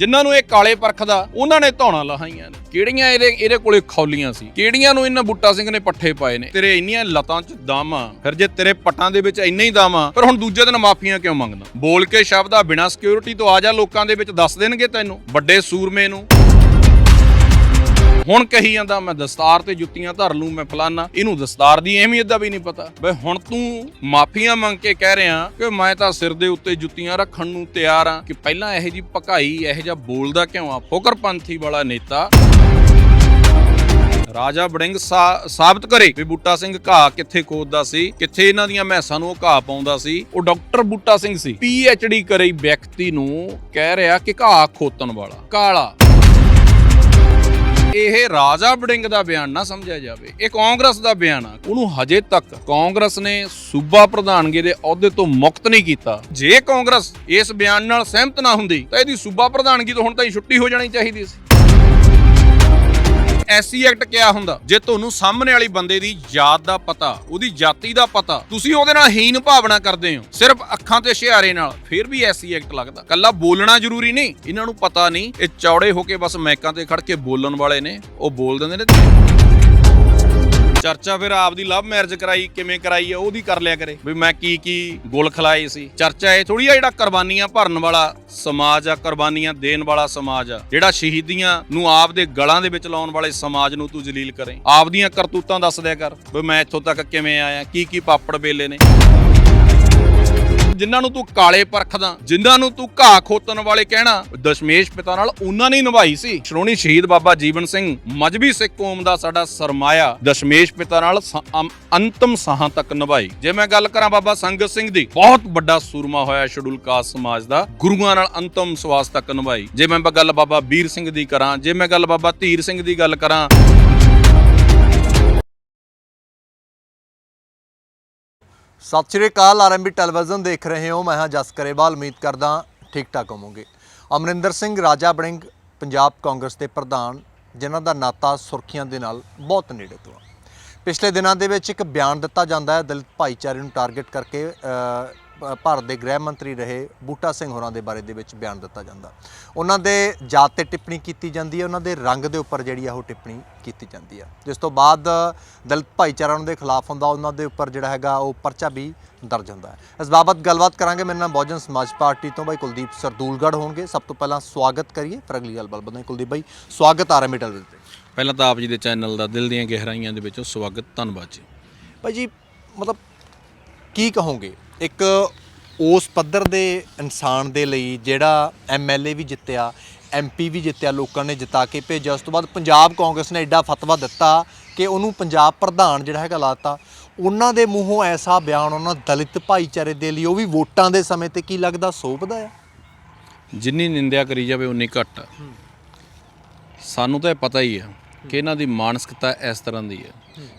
ਜਿਨ੍ਹਾਂ ਨੂੰ ਇਹ ਕਾਲੇ ਪਰਖ ਦਾ ਉਹਨਾਂ ਨੇ ਧੌਣਾ ਲਹਾਈਆਂ ਨੇ। ਕਿਹੜੀਆਂ ਇਹਦੇ ਇਹਦੇ ਕੋਲੇ ਖੌਲੀਆਂ ਸੀ? ਕਿਹੜੀਆਂ ਨੂੰ ਇਹਨਾਂ ਬੁੱਟਾ ਸਿੰਘ ਨੇ ਪੱਠੇ ਪਾਏ ਨੇ? ਤੇਰੇ ਇੰਨੀਆਂ ਲਤਾਂ 'ਚ ਦਮ ਆ ਫਿਰ ਜੇ ਤੇਰੇ ਪੱਟਾਂ ਦੇ ਵਿੱਚ ਇੰਨਾ ਹੀ ਦਮ ਆ ਫਿਰ ਹੁਣ ਦੂਜੇ ਦਿਨ ਮਾਫੀਆਂ ਕਿਉਂ ਮੰਗਦਾ? ਬੋਲ ਕੇ ਸ਼ਬਦ ਆ ਬਿਨਾਂ ਸਿਕਿਉਰਿਟੀ ਤੋਂ ਆ ਜਾ ਲੋਕਾਂ ਦੇ ਵਿੱਚ ਦੱਸ ਦੇਣਗੇ ਤੈਨੂੰ ਵੱਡੇ ਸੂਰਮੇ ਨੂੰ। ਹੁਣ ਕਹੀ ਜਾਂਦਾ, ਮੈਂ ਦਸਤਾਰ ਤੇ ਜੁੱਤੀਆਂ ਧਰ ਲੂੰ, ਮੈਂ ਫਲਾਨਾ। ਇਹਨੂੰ ਦਸਤਾਰ ਦੀ ਅਹਿਮੀਅਤ ਦਾ ਵੀ ਨਹੀਂ ਪਤਾ। ਬਈ ਹੁਣ ਤੂੰ ਮਾਫੀਆਂ ਮੰਗ ਕੇ ਕਹਿ ਰਿਹਾ ਕਿ ਮੈਂ ਤਾਂ ਸਿਰ ਦੇ ਉੱਤੇ ਜੁੱਤੀਆਂ ਰੱਖਣ ਨੂੰ ਤਿਆਰ ਆ ਕਿ ਪਹਿਲਾਂ ਇਹੋ ਜੀ ਭਕਾਈ, ਇਹੋ ਜਿਹਾ ਬੋਲਦਾ ਕਿਉਂ ਆ? ਫੋਕਰਪੰਥੀ ਵਾਲਾ ਨੇਤਾ ਰਾਜਾ ਬੜਿੰਗ ਸਾ- ਸਾਬਤ ਕਰੇ ਵੀ ਬੂਟਾ ਸਿੰਘ ਘਾਹ ਕਿੱਥੇ ਖੋਦਦਾ ਸੀ, ਕਿੱਥੇ ਇਹਨਾਂ ਦੀਆਂ ਮੈਸਾਂ ਨੂੰ ਉਹ ਘਾਹ ਪਾਉਂਦਾ ਸੀ। ਉਹ ਡਾਕਟਰ ਬੂਟਾ ਸਿੰਘ ਸੀ। ਪੀ ਐਚ ਡੀ ਕਰੇ ਵਿਅਕਤੀ ਨੂੰ ਕਹਿ ਰਿਹਾ ਕਿ ਘਾਹ ਖੋਤਣ ਵਾਲਾ, ਕਾਲਾ। ਇਹ ਰਾਜਾ ਬੜਿੰਗ ਦਾ ਬਿਆਨ ਨਾ ਸਮਝਿਆ ਜਾਵੇ, ਇਹ ਕਾਂਗਰਸ ਦਾ ਬਿਆਨ ਆ। ਉਹਨੂੰ ਹਜੇ ਤੱਕ ਕਾਂਗਰਸ ਨੇ ਸੂਬਾ ਪ੍ਰਧਾਨਗੀ ਦੇ ਅਹੁਦੇ ਤੋਂ ਮੁਕਤ ਨਹੀਂ ਕੀਤਾ। ਜੇ ਕਾਂਗਰਸ ਇਸ ਬਿਆਨ ਨਾਲ ਸਹਿਮਤ ਨਾ ਹੁੰਦੀ, ਤਾਂ ਇਹਦੀ ਸੂਬਾ ਪ੍ਰਧਾਨਗੀ ਤੋਂ ਹੁਣ ਤਾਂ ਹੀ ਛੁੱਟੀ ਹੋ ਜਾਣੀ ਚਾਹੀਦੀ ਸੀ। ਐਸਸੀ ਐਕਟ ਕਿਆ ਹੁੰਦਾ? ਜੇ ਤੁਹਾਨੂੰ ਸਾਹਮਣੇ ਵਾਲੀ ਬੰਦੇ ਦੀ ਜਾਤ ਦਾ ਪਤਾ, ਉਹਦੀ ਜਾਤੀ ਦਾ ਪਤਾ, ਤੁਸੀਂ ਉਹਦੇ ਨਾਲ ਹੀਨ ਭਾਵਨਾ ਕਰਦੇ ਹੋ, ਸਿਰਫ ਅੱਖਾਂ ਤੇ ਸ਼ਿਆਰੇ ਨਾਲ, ਫਿਰ ਵੀ ਐਸਸੀ ਐਕਟ ਲੱਗਦਾ। ਕੱਲਾ ਬੋਲਣਾ ਜ਼ਰੂਰੀ ਨਹੀਂ, ਇਹਨਾਂ ਨੂੰ ਪਤਾ ਨਹੀਂ, ਇਹ ਚੌੜੇ ਹੋ ਕੇ ਬਸ ਮੈਕਾਂ ਤੇ ਖੜ ਕੇ ਬੋਲਣ ਵਾਲੇ ਨੇ, ਉਹ ਬੋਲ ਦਿੰਦੇ ਨੇ। ਚਰਚਾ ਫਿਰ ਆਪਦੀ ਲਵ ਮੈਰਿਜ ਕਰਾਈ, ਕਿਵੇਂ ਕਰਾਈ ਆ, ਉਹਦੀ ਕਰ ਲਿਆ ਕਰੇ। ਵੀ ਮੈਂ ਕੀ ਕੀ ਗੁਲ ਖਲਾਏ ਸੀ। ਚਰਚਾ ਇਹ ਥੋੜੀ ਆ ਜਿਹੜਾ ਕੁਰਬਾਨੀਆਂ ਭਰਨ ਵਾਲਾ ਸਮਾਜ ਆ, ਕੁਰਬਾਨੀਆਂ ਦੇਣ ਵਾਲਾ ਸਮਾਜ ਆ, ਜਿਹੜਾ ਸ਼ਹੀਦੀਆਂ ਨੂੰ ਆਪਦੇ ਗਲਾਂ ਦੇ ਵਿੱਚ ਲਾਉਣ ਵਾਲੇ ਸਮਾਜ ਨੂੰ ਤੂੰ ਜਲੀਲ ਕਰੇ। ਆਪਦੀਆਂ ਕਰਤੂਤਾਂ ਦੱਸ ਦਿਆ ਕਰ, ਵੀ ਮੈਂ ਇੱਥੋਂ ਤੱਕ ਕਿਵੇਂ ਆਇਆ, ਕੀ ਕੀ ਪਾਪੜ ਵੇਲੇ ਨੇ। ਜਿਨ੍ਹਾਂ ਨੂੰ ਤੂੰ ਕਾਲੇ ਪਰਖਦਾ ਜਿਨ੍ਹਾਂ ਨੂੰ ਤੂੰ ਘਾਹ ਖੋਤਣ ਵਾਲੇ ਕਹਿਣਾ, ਦਸ਼ਮੇਸ਼ ਪਿਤਾ ਨਾਲ ਉਹਨਾਂ ਨੇ ਨਿਭਾਈ ਸੀ। ਸ਼੍ਰੋਣੀ ਸ਼ਹੀਦ ਬਾਬਾ ਜੀਵਨ ਸਿੰਘ ਮਜਬੀ ਸਿੱਖ ਕੌਮ ਦਾ ਸਾਡਾ ਸਰਮਾਇਆ, ਦਸ਼ਮੇਸ਼ ਪਿਤਾ ਨਾਲ ਅੰਤਮ ਸਾਹਾਂ ਤੱਕ ਨਿਭਾਈ। ਜੇ ਮੈਂ ਗੱਲ ਕਰਾਂ ਬਾਬਾ ਸੰਗਤ ਸਿੰਘ ਦੀ, ਬਹੁਤ ਵੱਡਾ ਸੂਰਮਾ ਹੋਇਆ ਸ਼ਡੂਲ ਕਾਸਟ ਸਮਾਜ ਦਾ, ਗੁਰੂਆਂ ਨਾਲ ਅੰਤਮ ਸਵਾਸ ਤੱਕ ਨਿਭਾਈ। ਜੇ ਮੈਂ ਗੱਲ ਬਾਬਾ ਵੀਰ ਸਿੰਘ ਦੀ ਕਰਾਂ, ਜੇ ਮੈਂ ਗੱਲ ਬਾਬਾ ਧੀਰ ਸਿੰਘ ਦੀ ਗੱਲ ਕਰਾਂ ਸਤਿ ਸ਼੍ਰੀ ਅਕਾਲ ਆਰਐਮਬੀ ਟੈਲੀਵਿਜ਼ਨ ਦੇਖ ਰਹੇ ਹੋ। ਮੈਂ ਹਾਂ ਜਸ ਕਰੇਵਾਲ, ਉਮੀਦ ਕਰਦਾ ਠੀਕ ਠਾਕ ਹੋਵੋਗੇ। ਅਮਰਿੰਦਰ ਸਿੰਘ ਰਾਜਾ ਬੜਿੰਗ, ਪੰਜਾਬ ਕਾਂਗਰਸ ਦੇ ਪ੍ਰਧਾਨ, ਜਿਨ੍ਹਾਂ ਦਾ ਨਾਤਾ ਸੁਰਖੀਆਂ ਦੇ ਨਾਲ ਬਹੁਤ ਨੇੜੇ ਤੋਂ ਆ। ਪਿਛਲੇ ਦਿਨਾਂ ਦੇ ਵਿੱਚ ਇੱਕ ਬਿਆਨ ਦਿੱਤਾ ਜਾਂਦਾ ਹੈ, ਦਲਿਤ ਭਾਈਚਾਰੇ ਨੂੰ ਟਾਰਗੇਟ ਕਰਕੇ ਭਾਰਤ ਦੇ ਗ੍ਰਹਿ ਮੰਤਰੀ ਰਹੇ ਬੂਟਾ ਸਿੰਘ ਹੋਰਾਂ ਦੇ ਬਾਰੇ ਦੇ ਵਿੱਚ ਬਿਆਨ ਦਿੱਤਾ ਜਾਂਦਾ। ਉਹਨਾਂ ਦੇ ਜਾਤ ਤੇ ਟਿੱਪਣੀ ਕੀਤੀ ਜਾਂਦੀ ਹੈ ਉਹਨਾਂ ਦੇ ਰੰਗ ਦੇ ਉੱਪਰ ਜਿਹੜੀ ਆ ਉਹ ਟਿੱਪਣੀ ਕੀਤੀ ਜਾਂਦੀ ਹੈ ਜਿਸ ਤੋਂ ਬਾਅਦ ਦਲਿਤ ਭਾਈਚਾਰਾ ਉਹਨਾਂ ਦੇ ਖਿਲਾਫ ਹੁੰਦਾ ਉਹਨਾਂ ਦੇ ਉੱਪਰ ਜਿਹੜਾ ਹੈਗਾ ਉਹ ਪਰਚਾ ਵੀ ਦਰਜ ਹੁੰਦਾ ਹੈ। ਇਸ ਬਾਬਤ ਗੱਲਬਾਤ ਕਰਾਂਗੇ। ਮੇਰੇ ਨਾਲ ਬਹੁਜਨ ਸਮਾਜ ਪਾਰਟੀ ਤੋਂ ਬਾਈ ਕੁਲਦੀਪ ਸਰਦੂਲਗੜ੍ਹ ਹੋਣਗੇ। ਸਭ ਤੋਂ ਪਹਿਲਾਂ ਸਵਾਗਤ ਕਰੀਏ ਫਿਰ ਅਗਲੀ ਗੱਲਬਾਤ ਵਧਾਂਗੇ। ਕੁਲਦੀਪ ਬਾਈ ਸਵਾਗਤ ਆਰਐਮੀ ਟੈਲੀਵਿਜ਼ਨ ਤੇ ਪਹਿਲਾਂ ਤਾਂ ਆਪ ਜੀ ਦੇ ਚੈਨਲ ਦਾ ਦਿਲ ਦੀਆਂ ਗਹਿਰਾਈਆਂ ਦੇ ਵਿੱਚੋਂ ਸਵਾਗਤ ਧੰਨਵਾਦ ਜੀ। ਭਾਈ ਜੀ ਮਤਲਬ ਕੀ ਕਹੋਗੇ? ਇੱਕ ਉਸ ਪੱਧਰ ਦੇ ਇਨਸਾਨ ਦੇ ਲਈ ਜਿਹੜਾ ਐਮਐਲਏ ਵੀ ਜਿੱਤਿਆ ਐਮਪੀ ਵੀ ਜਿੱਤਿਆ, ਲੋਕਾਂ ਨੇ ਜਿਤਾ ਕੇ ਭੇਜਿਆ, ਉਸ ਤੋਂ ਬਾਅਦ ਪੰਜਾਬ ਕਾਂਗਰਸ ਨੇ ਐਡਾ ਫਤਵਾ ਦਿੱਤਾ ਕਿ ਉਹਨੂੰ ਪੰਜਾਬ ਪ੍ਰਧਾਨ ਜਿਹੜਾ ਹੈਗਾ ਲਾਤਾ ਉਹਨਾਂ ਦੇ ਮੂੰਹੋਂ ਐਸਾ ਬਿਆਨ ਉਹਨਾਂ ਦਲਿਤ ਭਾਈਚਾਰੇ ਦੇ ਲਈ, ਉਹ ਵੀ ਵੋਟਾਂ ਦੇ ਸਮੇਂ ਤੇ ਕੀ ਲੱਗਦਾ, ਸੋਭਦਾ ਆ? ਜਿੰਨੀ ਨਿੰਦਿਆ ਕਰੀ ਜਾਵੇ, ਉਨੀ ਘੱਟ। ਆ ਸਾਨੂੰ ਤਾਂ ਇਹ ਪਤਾ ਹੀ ਆ ਕਿ ਇਹਨਾਂ ਦੀ ਮਾਨਸਿਕਤਾ ਇਸ ਤਰ੍ਹਾਂ ਦੀ ਹੈ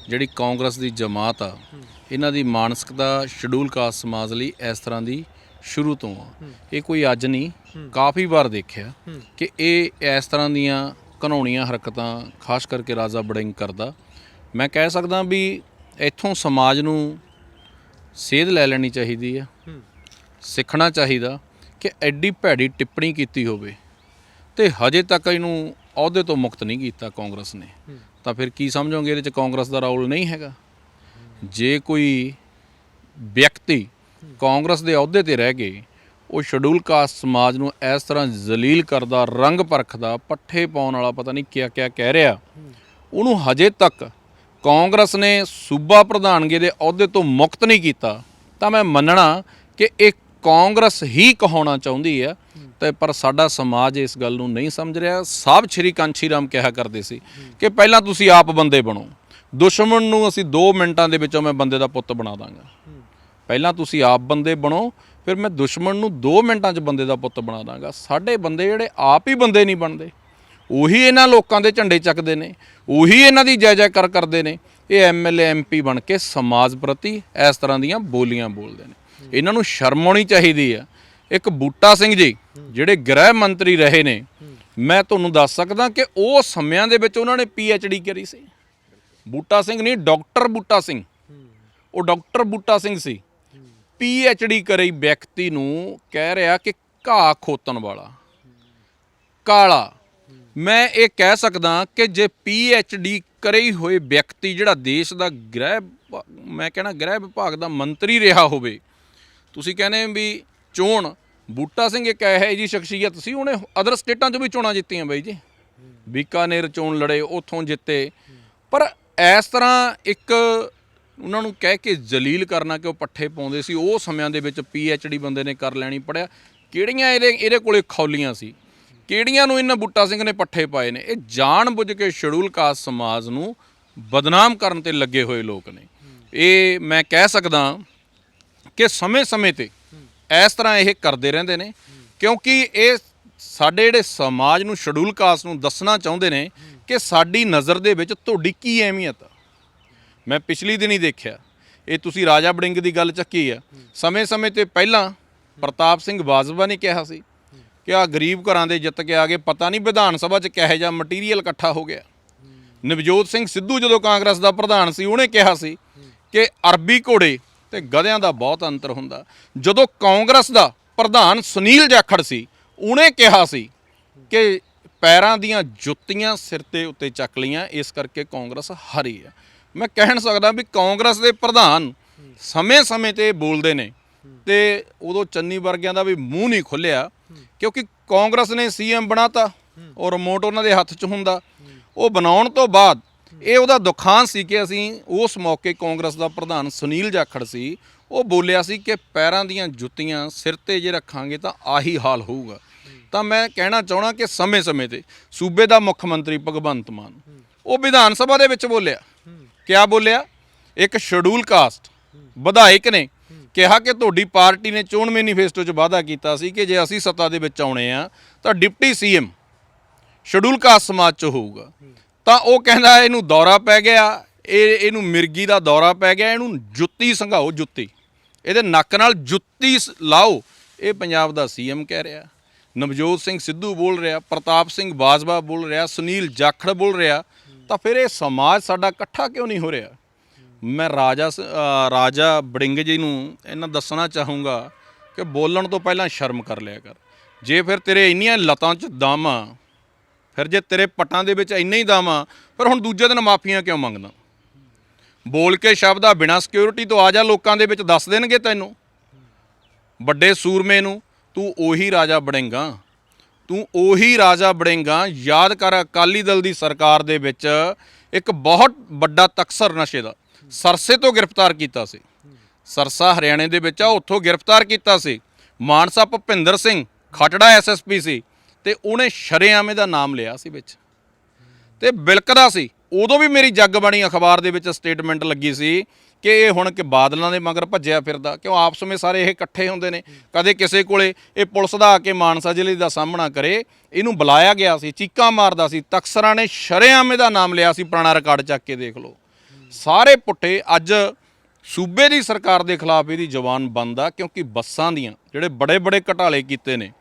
ਜਿਹੜੀ ਕਾਂਗਰਸ ਦੀ ਜਮਾਤ ਆ ਇਹਨਾਂ ਦੀ ਮਾਨਸਿਕਤਾ ਸ਼ਡਿਊਲ ਕਾਸਟ ਸਮਾਜ ਲਈ ਇਸ ਤਰ੍ਹਾਂ ਦੀ ਸ਼ੁਰੂ ਤੋਂ ਆ। ਇਹ ਕੋਈ ਅੱਜ ਨਹੀਂ ਕਾਫੀ ਵਾਰ ਦੇਖਿਆ ਕਿ ਇਹ ਇਸ ਤਰ੍ਹਾਂ ਦੀਆਂ ਘਨੌਣੀਆਂ ਹਰਕਤਾਂ ਖਾਸ ਕਰਕੇ ਰਾਜਾ ਬੜਿੰਗ ਕਰਦਾ। ਮੈਂ ਕਹਿ ਸਕਦਾ ਵੀ ਇੱਥੋਂ ਸਮਾਜ ਨੂੰ ਸੇਧ ਲੈ ਲੈਣੀ ਚਾਹੀਦੀ ਹੈ। ਸਿੱਖਣਾ ਚਾਹੀਦਾ ਕਿ ਐਡੀ ਭੈੜੀ ਟਿੱਪਣੀ ਕੀਤੀ ਹੋਵੇ ਤੇ ਹਜੇ ਤੱਕ ਇਹਨੂੰ ਅਹੁਦੇ ਤੋਂ ਮੁਕਤ ਨਹੀਂ ਕੀਤਾ ਕਾਂਗਰਸ ਨੇ। ਤਾਂ ਫਿਰ ਕੀ ਸਮਝੋਗੇ ਇਹਦੇ ਚ ਕਾਂਗਰਸ ਦਾ ਰੌਲ ਨਹੀਂ ਹੈਗਾ? ਜੇ ਕੋਈ ਵਿਅਕਤੀ ਕਾਂਗਰਸ ਦੇ ਅਹੁਦੇ ਤੇ ਰਹਿ ਗਏ ਉਹ ਸ਼ਡਿਊਲ ਕਾਸਟ ਸਮਾਜ ਨੂੰ ਇਸ ਤਰ੍ਹਾਂ ਜ਼ਲੀਲ ਕਰਦਾ, ਰੰਗ ਪਰਖਦਾ, ਪੱਠੇ ਪਾਉਣ ਵਾਲਾ ਪਤਾ ਨਹੀਂ ਕਿਆ ਕਿਆ ਕਹਿ ਰਿਹਾ, ਉਹਨੂੰ ਹਜੇ ਤੱਕ ਕਾਂਗਰਸ ਨੇ ਸੂਬਾ ਪ੍ਰਧਾਨਗੀ ਦੇ ਅਹੁਦੇ ਤੋਂ ਮੁਕਤ ਨਹੀਂ ਕੀਤਾ, ਤਾਂ ਮੈਂ ਮੰਨਣਾ ਕਿ ਇਹ ਕਾਂਗਰਸ ਹੀ ਕਹਾਉਣਾ ਚਾਹੁੰਦੀ ਹੈ, ਤੇ ਪਰ ਸਾਡਾ ਸਮਾਜ ਇਸ ਗੱਲ ਨੂੰ ਨਹੀਂ ਸਮਝ ਰਿਹਾ। ਸਾਹਿਬ ਸ਼੍ਰੀ ਕਾਂਛੀ ਰਾਮ ਕਿਹਾ ਕਰਦੇ ਸੀ ਕਿ ਪਹਿਲਾਂ ਤੁਸੀਂ ਆਪ ਬੰਦੇ ਬਣੋ। ਦੁਸ਼ਮਣ ਨੂੰ ਅਸੀਂ 2 ਮਿੰਟਾਂ ਦੇ ਵਿੱਚੋਂ ਮੈਂ ਬੰਦੇ ਦਾ ਪੁੱਤ ਬਣਾ ਦਾਂਗਾ। ਪਹਿਲਾਂ ਤੁਸੀਂ ਆਪ ਬੰਦੇ ਬਣੋ ਫਿਰ ਮੈਂ ਦੁਸ਼ਮਣ ਨੂੰ 2 ਮਿੰਟਾਂ 'ਚ ਬੰਦੇ ਦਾ ਪੁੱਤ ਬਣਾ ਦਾਂਗਾ। ਸਾਡੇ ਬੰਦੇ ਜਿਹੜੇ ਆਪ ਹੀ ਬੰਦੇ ਨਹੀਂ ਬਣਦੇ। ਉਹੀ ਇਹਨਾਂ ਲੋਕਾਂ ਦੇ ਝੰਡੇ ਚੱਕਦੇ ਨੇ ਉਹੀ ਇਹਨਾਂ ਦੀ ਜੈ ਜੈਕਾਰ ਕਰਦੇ ਨੇ। ਇਹ ਐਮਐਲਏ ਐਮਪੀ ਬਣ ਕੇ ਸਮਾਜ ਪ੍ਰਤੀ ਇਸ ਤਰ੍ਹਾਂ ਦੀਆਂ ਬੋਲੀਆਂ ਬੋਲਦੇ ਨੇ। ਇਹਨਾਂ ਨੂੰ ਸ਼ਰਮ ਆਉਣੀ ਚਾਹੀਦੀ ਆ। ਇੱਕ ਬੂਟਾ ਸਿੰਘ ਜੀ ਜਿਹੜੇ ਗ੍ਰਹਿ ਮੰਤਰੀ ਰਹੇ ਨੇ ਮੈਂ ਤੁਹਾਨੂੰ ਦੱਸ ਸਕਦਾ ਕਿ ਉਹ ਸਮਿਆਂ ਦੇ ਵਿੱਚ ਉਹਨਾਂ ਨੇ ਡੀ ਕਰੀ ਸੀ। ਬੂਟਾ ਸਿੰਘ ਨਹੀਂ, ਡਾਕਟਰ ਬੂਟਾ ਸਿੰਘ। ਉਹ ਡਾਕਟਰ ਬੂਟਾ ਸਿੰਘ ਸੀ। ਡੀ ਕਰੀ ਵਿਅਕਤੀ ਨੂੰ ਕਹਿ ਰਿਹਾ ਕਿ ਘਾਹ ਖੋਤਣ ਵਾਲਾ। ਕਾਲਾ। ਮੈਂ ਇਹ ਕਹਿ ਸਕਦਾ ਕਿ ਜੇ ਡੀ ਕਰੇ ਹੋਏ ਵਿਅਕਤੀ ਜਿਹੜਾ ਦੇਸ਼ ਦਾ ਗ੍ਰਹਿ ਵਿਭਾ- ਮੈਂ ਕਹਿਣਾ ਗ੍ਰਹਿ ਵਿਭਾਗ ਦਾ ਮੰਤਰੀ ਰਿਹਾ ਹੋਵੇ, ਤੁਸੀਂ ਕਹਿੰਦੇ ਵੀ ਚੋਣ, ਬੂਟਾ ਸਿੰਘ ਇੱਕ ਇਹੋ ਜੀ ਸ਼ਖਸੀਅਤ ਸੀ, ਉਹਨੇ ਅਦਰ ਸਟੇਟਾਂ 'ਚ ਵੀ ਚੋਣਾਂ ਜਿੱਤੀਆਂ ਬਾਈ ਜੀ। ਬੀਕਾਨੇਰ ਚੋਣ ਲੜੇ, ਉੱਥੋਂ ਜਿੱਤੇ। ਪਰ ਇਸ ਤਰ੍ਹਾਂ ਇੱਕ ਉਹਨਾਂ ਨੂੰ ਕਹਿ ਕੇ ਜਲੀਲ ਕਰਨਾ ਕਿ ਉਹ ਪੱਠੇ ਪਾਉਂਦੇ ਸੀ, ਉਹ ਸਮਿਆਂ ਦੇ ਵਿੱਚ ਡੀ ਬੰਦੇ ਨੇ ਕਰ ਲੈਣੀ ਪੜਿਆ। ਕਿਹੜੀਆਂ ਇਹਦੇ ਇਹਦੇ ਕੋਲੇ ਖੌਲੀਆਂ ਸੀ? ਕਿਹੜੀਆਂ ਨੂੰ ਇਹਨਾਂ ਬੁੱਟਾ ਸਿੰਘ ਨੇ ਪੱਠੇ ਪਾਏ ਨੇ? ਇਹ ਜਾਣ ਬੁੱਝ ਕੇ ਸ਼ਡਿਊਲ ਕਾਸਟ ਸਮਾਜ ਨੂੰ ਬਦਨਾਮ ਕਰਨ ਤੇ ਲੱਗੇ ਹੋਏ ਲੋਕ ਨੇ। ਇਹ ਮੈਂ ਕਹਿ ਸਕਦਾ ਕਿ ਸਮੇਂ-ਸਮੇਂ ਤੇ ਇਸ ਤਰ੍ਹਾਂ ਇਹ ਕਰਦੇ ਰਹਿੰਦੇ ਨੇ, ਕਿਉਂਕਿ ਇਹ ਸਾਡੇ ਜਿਹੜੇ ਸਮਾਜ ਨੂੰ ਸ਼ਡਿਊਲ ਕਾਸਟ ਨੂੰ ਦੱਸਣਾ ਚਾਹੁੰਦੇ ਨੇ ਕਿ ਸਾਡੀ ਨਜ਼ਰ ਦੇ ਵਿੱਚ ਤੁਹਾਡੀ ਕੀ ਅਹਿਮੀਅਤ ਆ? ਮੈਂ ਪਿਛਲੀ ਦਿਨ ਹੀ ਦੇਖਿਆ, ਇਹ ਤੁਸੀਂ ਰਾਜਾ ਬੜਿੰਗ ਦੀ ਗੱਲ ਚੱਕੀ ਆ। ਸਮੇਂ-ਸਮੇਂ ਤੇ ਪਹਿਲਾਂ ਪ੍ਰਤਾਪ ਸਿੰਘ ਬਾਜਵਾ ਨੇ ਕਿਹਾ ਸੀ ਕਿ ਆ ਗਰੀਬ ਘਰਾਂ ਦੇ ਜਿੱਤ ਕੇ ਆ ਗਏ, ਪਤਾ ਨਹੀਂ ਵਿਧਾਨ ਸਭਾ 'ਚ ਕਿਹੋ ਜਿਹਾ ਮਟੀਰੀਅਲ ਇਕੱਠਾ ਹੋ ਗਿਆ। ਨਵਜੋਤ ਸਿੰਘ ਸਿੱਧੂ ਜਦੋਂ ਕਾਂਗਰਸ ਦਾ ਪ੍ਰਧਾਨ ਸੀ, ਉਹਨੇ ਕਿਹਾ ਸੀ ਕਿ ਅਰਬੀ ਘੋੜੇ ਤੇ ਗਧਿਆਂ ਦਾ ਬਹੁਤ ਅੰਤਰ ਹੁੰਦਾ। ਜਦੋਂ ਕਾਂਗਰਸ ਦਾ ਪ੍ਰਧਾਨ ਸੁਨੀਲ ਜਾਖੜ ਸੀ, ਉਹਨੇ ਕਿਹਾ ਸੀ ਕਿ ਪੈਰਾਂ ਦੀਆਂ ਜੁੱਤੀਆਂ ਸਿਰ ਤੇ ਉੱਤੇ ਚੱਕ ਲਈਆਂ, ਇਸ ਕਰਕੇ ਕਾਂਗਰਸ ਹਾਰੀ ਹੈ। ਮੈਂ ਕਹਿਣ ਸਕਦਾ ਵੀ ਕਾਂਗਰਸ ਦੇ ਪ੍ਰਧਾਨ ਸਮੇਂ-ਸਮੇਂ ਤੇ ਬੋਲਦੇ ਨੇ ਤੇ ਉਦੋਂ ਚੰਨੀ ਵਰਗਿਆਂ ਦਾ ਵੀ ਮੂੰਹ ਨਹੀਂ ਖੁੱਲਿਆ, ਕਿਉਂਕਿ ਕਾਂਗਰਸ ਨੇ ਸੀਐਮ ਬਣਾਤਾ ਔਰ ਰਿਮੋਟ ਉਹਨਾਂ ਦੇ ਹੱਥ 'ਚ ਹੁੰਦਾ। ਉਹ ਬਣਾਉਣ ਤੋਂ ਬਾਅਦ ਇਹ ਉਹਦਾ ਦੁਖਾਂ ਸੀ ਕਿ ਅਸੀਂ ਉਸ ਮੌਕੇ ਕਾਂਗਰਸ ਦਾ ਪ੍ਰਧਾਨ ਸੁਨੀਲ ਜਾਖੜ ਸੀ, ਉਹ ਬੋਲਿਆ ਸੀ ਕਿ ਪੈਰਾਂ ਦੀਆਂ ਜੁੱਤੀਆਂ ਸਿਰ ਤੇ ਜੇ ਰੱਖਾਂਗੇ ਤਾਂ ਆਹੀ ਹਾਲ ਹੋਊਗਾ। ਤਾਂ ਮੈਂ ਕਹਿਣਾ ਚਾਹਣਾ ਕਿ ਸਮੇਂ-ਸਮੇਂ ਤੇ ਸੂਬੇ ਦਾ ਮੁੱਖ ਮੰਤਰੀ ਭਗਵੰਤ ਮਾਨ, ਉਹ ਵਿਧਾਨ ਸਭਾ ਦੇ ਵਿੱਚ ਬੋਲਿਆ। ਕਿਆ ਬੋਲਿਆ? ਇੱਕ ਸ਼ਡਿਊਲ ਕਾਸਟ ਵਿਧਾਇਕ ਨੇ ਕਿਹਾ ਕਿ ਤੁਹਾਡੀ ਪਾਰਟੀ ਨੇ ਚੋਣ ਮੈਨੀਫੈਸਟੋ 'ਚ ਵਾਅਦਾ ਕੀਤਾ ਸੀ ਕਿ ਜੇ ਅਸੀਂ ਸੱਤਾ ਦੇ ਵਿੱਚ ਆਉਣੇ ਆ, ਤਾਂ ਡਿਪਟੀ ਸੀਐਮ ਸ਼ਡਿਊਲ ਕਾਸਟ ਸਮਾਜ 'ਚ ਹੋਊਗਾ। ਤਾਂ ਉਹ ਕਹਿੰਦਾ ਇਹਨੂੰ ਦੌਰਾ ਪੈ ਗਿਆ, ਇਹ, ਇਹਨੂੰ ਮਿਰਗੀ ਦਾ ਦੌਰਾ ਪੈ ਗਿਆ, ਇਹਨੂੰ ਜੁੱਤੀ ਸੰਘਾਓ ਜੁੱਤੀ। ਇਹਦੇ ਨੱਕ ਨਾਲ ਜੁੱਤੀ ਸ- ਲਾਓ। ਇਹ ਪੰਜਾਬ ਦਾ ਸੀਐਮ ਕਹਿ ਰਿਹਾ। ਨਵਜੋਤ ਸਿੰਘ ਸਿੱਧੂ ਬੋਲ ਰਿਹਾ, ਪ੍ਰਤਾਪ ਸਿੰਘ ਬਾਜਵਾ ਬੋਲ ਰਿਹਾ, ਸੁਨੀਲ ਜਾਖੜ ਬੋਲ ਰਿਹਾ, ਤਾਂ ਫਿਰ ਇਹ ਸਮਾਜ ਸਾਡਾ ਇਕੱਠਾ ਕਿਉਂ ਨਹੀਂ ਹੋ ਰਿਹਾ? ਮੈਂ ਰਾਜਾ ਸ- ਰਾਜਾ ਬੜਿੰਗ ਜੀ ਨੂੰ ਇਹਨਾਂ ਦੱਸਣਾ ਚਾਹੂੰਗਾ ਕਿ ਬੋਲਣ ਤੋਂ ਪਹਿਲਾਂ ਸ਼ਰਮ ਕਰ ਲਿਆ ਕਰ। ਜੇ ਫਿਰ ਤੇਰੇ ਇੰਨੀਆਂ ਲਤਾਂ 'ਚ ਦਮ ਆ, ਫਿਰ ਜੇ ਤੇਰੇ ਪਟਾਂ ਦੇ ਵਿੱਚ ਇੰਨੇ ਹੀ ਦਮ ਆ, ਫਿਰ ਹੁਣ ਦੂਜੇ ਦਿਨ ਮਾਫੀਆਂ ਕਿਉਂ ਮੰਗਦਾ ਬੋਲ ਕੇ ਸ਼ਬਦ ਆ, ਬਿਨਾ ਸਿਕਿਉਰਿਟੀ ਤੋਂ ਆ ਜਾ ਲੋਕਾਂ ਦੇ ਵਿੱਚ ਦੱਸ ਦੇਣਗੇ ਤੈਨੂੰ। ਵੱਡੇ ਸੂਰਮੇ ਨੂੰ ਤੂੰ ਉਹੀ ਰਾਜਾ ਬੜੇਂਗਾ ਤੂੰ ਉਹੀ ਰਾਜਾ ਬੜੇਂਗਾ ਯਾਦ ਕਰ ਅਕਾਲੀ ਦਲ ਦੀ ਸਰਕਾਰ ਦੇ ਵਿੱਚ ਇੱਕ ਬਹੁਤ ਵੱਡਾ ਤਕਸਰ ਨਸ਼ੇ ਦਾ। ਸਰਸੇ ਤੋਂ ਗ੍ਰਿਫਤਾਰ ਕੀਤਾ ਸੀ। ਸਰਸਾ ਹਰਿਆਣੇ ਦੇ ਵਿੱਚ ਆ, ਉੱਥੋਂ ਗ੍ਰਿਫਤਾਰ ਕੀਤਾ ਸੀ। ਮਾਨਸਾ ਭੁਪਿੰਦਰ ਸਿੰਘ ਖਟੜਾ ਐਸਐਸਪੀ ਸੀ ਤੇ ਉਹਨੇ ਸ਼ਰੇਆਮੇ ਦਾ ਨਾਮ ਲਿਆ ਸੀ ਵਿੱਚ। ਤੇ ਬਿਲਕਦਾ ਸੀ। ਉਦੋਂ ਵੀ ਮੇਰੀ ਜੱਗ ਬਣੀ ਅਖਬਾਰ ਦੇ ਵਿੱਚ ਸਟੇਟਮੈਂਟ ਲੱਗੀ ਸੀ ਕਿ ਇਹ ਹੁਣ ਕਿ ਬਾਦਲਾਂ ਦੇ ਮਗਰ ਭੱਜਿਆ ਫਿਰਦਾ ਕਿਉਂ ਆਪਸ ਵਿੱਚ ਸਾਰੇ ਇਹ ਇਕੱਠੇ ਹੁੰਦੇ ਨੇ? ਕਦੇ ਕਿਸੇ ਕੋਲੇ ਇਹ ਪੁਲਿਸ ਦਾ ਆ ਕੇ ਮਾਨਸਾ ਜ਼ਿਲ੍ਹੇ ਦਾ ਸਾਹਮਣਾ ਕਰੇ ਇਹਨੂੰ ਬੁਲਾਇਆ ਗਿਆ ਸੀ ਚੀਕਾਂ ਮਾਰਦਾ ਸੀ ਤਕਸਰਾਂ ਨੇ ਸ਼ਰੇਆਮੇ ਦਾ ਨਾਮ ਲਿਆ ਸੀ ਪੁਰਾਣਾ ਰਿਕਾਰਡ ਚੱਕ ਕੇ ਦੇਖ ਲਓ। ਸਾਰੇ ਪੁੱਟੇ ਅੱਜ ਸੂਬੇ ਦੀ ਸਰਕਾਰ ਦੇ ਖਿਲਾਫ ਇਹਦੀ ਜ਼ਬਾਨ ਬੰਦ ਆ ਕਿਉਂਕਿ ਬੱਸਾਂ ਦੀਆਂ ਜਿਹੜੇ ਬੜੇ ਬੜੇ ਘਟਾਲੇ ਕੀਤੇ ਨੇ